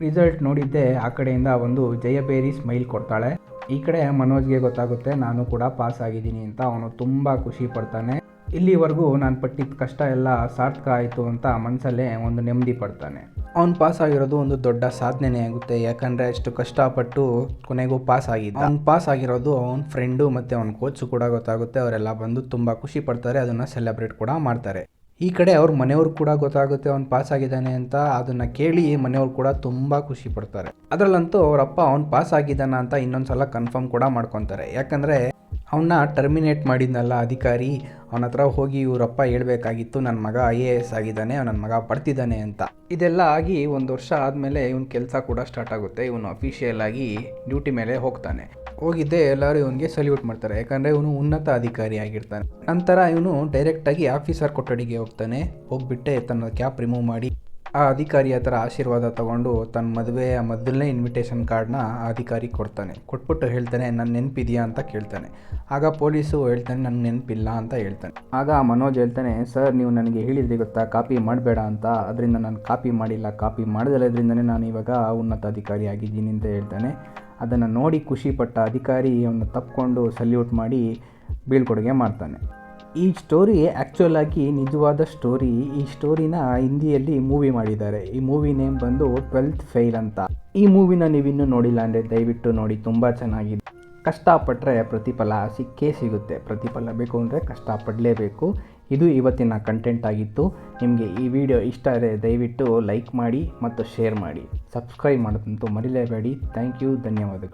ರಿಸಲ್ಟ್ ನೋಡಿದ್ದೆ ಆ ಕಡೆಯಿಂದ ಒಂದು ಜಯಬೇರಿ ಸ್ಮೈಲ್ ಕೊಡ್ತಾಳೆ. ಈ ಕಡೆ ಮನೋಜ್ಗೆ ಗೊತ್ತಾಗುತ್ತೆ, ನಾನು ಕೂಡ ಪಾಸ್ ಆಗಿದ್ದೀನಿ ಅಂತ ಅವನು ತುಂಬ ಖುಷಿ ಪಡ್ತಾನೆ. ಇಲ್ಲಿವರೆಗೂ ನಾನು ಪಟ್ಟಿದ್ದ ಕಷ್ಟ ಎಲ್ಲ ಸಾರ್ಥಕ ಆಯಿತು ಅಂತ ಮನಸ್ಸಲ್ಲೇ ಒಂದು ನೆಮ್ಮದಿ ಪಡ್ತಾನೆ. ಅವ್ನು ಪಾಸ್ ಆಗಿರೋದು ಒಂದು ದೊಡ್ಡ ಸಾಧನೆನೇ ಆಗುತ್ತೆ, ಯಾಕಂದರೆ ಅಷ್ಟು ಕಷ್ಟಪಟ್ಟು ಕೊನೆಗೂ ಪಾಸ್ ಆಗಿದ್ದ. ಅವ್ನು ಪಾಸ್ ಆಗಿರೋದು ಅವ್ನ ಫ್ರೆಂಡು ಮತ್ತು ಅವ್ನ ಕೋಚು ಕೂಡ ಗೊತ್ತಾಗುತ್ತೆ, ಅವರೆಲ್ಲ ಬಂದು ತುಂಬ ಖುಷಿ ಪಡ್ತಾರೆ, ಅದನ್ನು ಸೆಲೆಬ್ರೇಟ್ ಕೂಡ ಮಾಡ್ತಾರೆ. ಈ ಕಡೆ ಅವ್ರ ಮನೆಯವ್ರು ಕೂಡ ಗೊತ್ತಾಗುತ್ತೆ ಅವ್ನು ಪಾಸ್ ಆಗಿದ್ದಾನೆ ಅಂತ. ಅದನ್ನ ಕೇಳಿ ಮನೆಯವ್ರು ಕೂಡ ತುಂಬಾ ಖುಷಿ ಪಡ್ತಾರೆ. ಅದರಲ್ಲಂತೂ ಅವರಪ್ಪ ಅವ್ನು ಪಾಸ್ ಆಗಿದ್ದಾನ ಅಂತ ಇನ್ನೊಂದು ಸಲ ಕನ್ಫರ್ಮ್ ಕೂಡ ಮಾಡ್ಕೊತಾರೆ. ಯಾಕಂದರೆ ಅವನ್ನ ಟರ್ಮಿನೇಟ್ ಮಾಡಿದ್ನಲ್ಲ ಅಧಿಕಾರಿ, ಅವನ ಹತ್ರ ಹೋಗಿ ಇವರಪ್ಪ ಹೇಳಬೇಕಾಗಿತ್ತು ನನ್ನ ಮಗ ಐ ಎ ಎಸ್ ಆಗಿದ್ದಾನೆ ನನ್ನ ಮಗ ಬರ್ತಿದ್ದಾನೆ ಅಂತ. ಇದೆಲ್ಲ ಆಗಿ ಒಂದು ವರ್ಷ ಆದಮೇಲೆ ಇವನ್ ಕೆಲಸ ಕೂಡ ಸ್ಟಾರ್ಟ್ ಆಗುತ್ತೆ. ಇವನು ಅಫಿಷಿಯಲ್ ಆಗಿ ಡ್ಯೂಟಿ ಮೇಲೆ ಹೋಗ್ತಾನೆ. ಹೋಗಿದ್ದೆ ಎಲ್ಲರೂ ಇವನಿಗೆ ಸಲ್ಯೂಟ್ ಮಾಡ್ತಾರೆ. ಯಾಕಂದರೆ ಇವನು ಉನ್ನತ ಅಧಿಕಾರಿ ಆಗಿರ್ತಾನೆ. ನಂತರ ಇವನು ಡೈರೆಕ್ಟಾಗಿ ಆಫೀಸರ್ ಕೊಠಡಿಗೆ ಹೋಗ್ತಾನೆ. ಹೋಗ್ಬಿಟ್ಟೆ ತನ್ನ ಕ್ಯಾಪ್ ರಿಮೂವ್ ಮಾಡಿ. ಆ ಅಧಿಕಾರಿ ಹತ್ರ ಆಶೀರ್ವಾದ ತಗೊಂಡು ತನ್ನ ಮದುವೆಯ ಮೊದಲನೇ ಇನ್ವಿಟೇಷನ್ ಕಾರ್ಡ್ನ ಆ ಅಧಿಕಾರಿ ಕೊಡ್ತಾನೆ. ಕೊಟ್ಬಿಟ್ಟು ಹೇಳ್ತಾನೆ ನನ್ನ ನೆನಪಿದೆಯಾ? ಅಂತ ಕೇಳ್ತಾನೆ. ಆಗ ಪೊಲೀಸು ಹೇಳ್ತಾನೆ ನನ್ನ ನೆನಪಿಲ್ಲ? ಅಂತ ಹೇಳ್ತಾನೆ. ಆಗ ಮನೋಜ್ ಹೇಳ್ತಾನೆ, ಸರ್, ನೀವು ನನಗೆ ಹೇಳಿದ್ರಿ ಗೊತ್ತಾ, ಕಾಪಿ ಮಾಡಬೇಡ ಅಂತ. ಅದರಿಂದ ನಾನು ಕಾಪಿ ಮಾಡಿಲ್ಲ. ಕಾಪಿ ಮಾಡದಲ್ಲದ್ರಿಂದನೇ ನಾನು ಇವಾಗ ಉನ್ನತ ಅಧಿಕಾರಿ ಆಗಿದ್ದೀನಿ ಅಂತ ಹೇಳ್ತಾನೆ. ಅದನ್ನು ನೋಡಿ ಖುಷಿಪಟ್ಟ ಅಧಿಕಾರಿ ಅವನ್ನ ತಪ್ಕೊಂಡು ಸಲ್ಯೂಟ್ ಮಾಡಿ ಬೀಳ್ಕೊಡುಗೆ ಮಾಡ್ತಾನೆ. ಈ ಸ್ಟೋರಿ ಆ್ಯಕ್ಚುಲ್ ಆಗಿ ನಿಜವಾದ ಸ್ಟೋರಿ ಈ ಸ್ಟೋರಿನ ಹಿಂದಿಯಲ್ಲಿ ಮೂವಿ ಮಾಡಿದ್ದಾರೆ. ಈ ಮೂವಿ ನೇಮ್ ಬಂದು ಟ್ವೆಲ್ತ್ ಫೇಲ್ ಅಂತ. ಈ ಮೂವಿನ ನೀವಿನ್ನೂ ನೋಡಿಲ್ಲ ಅಂದರೆ ದಯವಿಟ್ಟು ನೋಡಿ, ತುಂಬ ಚೆನ್ನಾಗಿದೆ. ಕಷ್ಟಪಟ್ಟರೆ ಪ್ರತಿಫಲ ಸಿಕ್ಕೇ ಸಿಗುತ್ತೆ. ಪ್ರತಿಫಲ ಬೇಕು ಅಂದರೆ ಕಷ್ಟಪಡಲೇಬೇಕು. ಇದು ಇವತ್ತಿನ ಕಂಟೆಂಟ್ ಆಗಿತ್ತು. ನಿಮಗೆ ಈ ವಿಡಿಯೋ ಇಷ್ಟ ಆದರೆ ದಯವಿಟ್ಟು ಲೈಕ್ ಮಾಡಿ ಮತ್ತು ಶೇರ್ ಮಾಡಿ. ಸಬ್ಸ್ಕ್ರೈಬ್ ಮಾಡೋದಂತೂ ಮರಿಲೇಬೇಡಿ. ಥ್ಯಾಂಕ್ ಯು ಧನ್ಯವಾದಗಳು.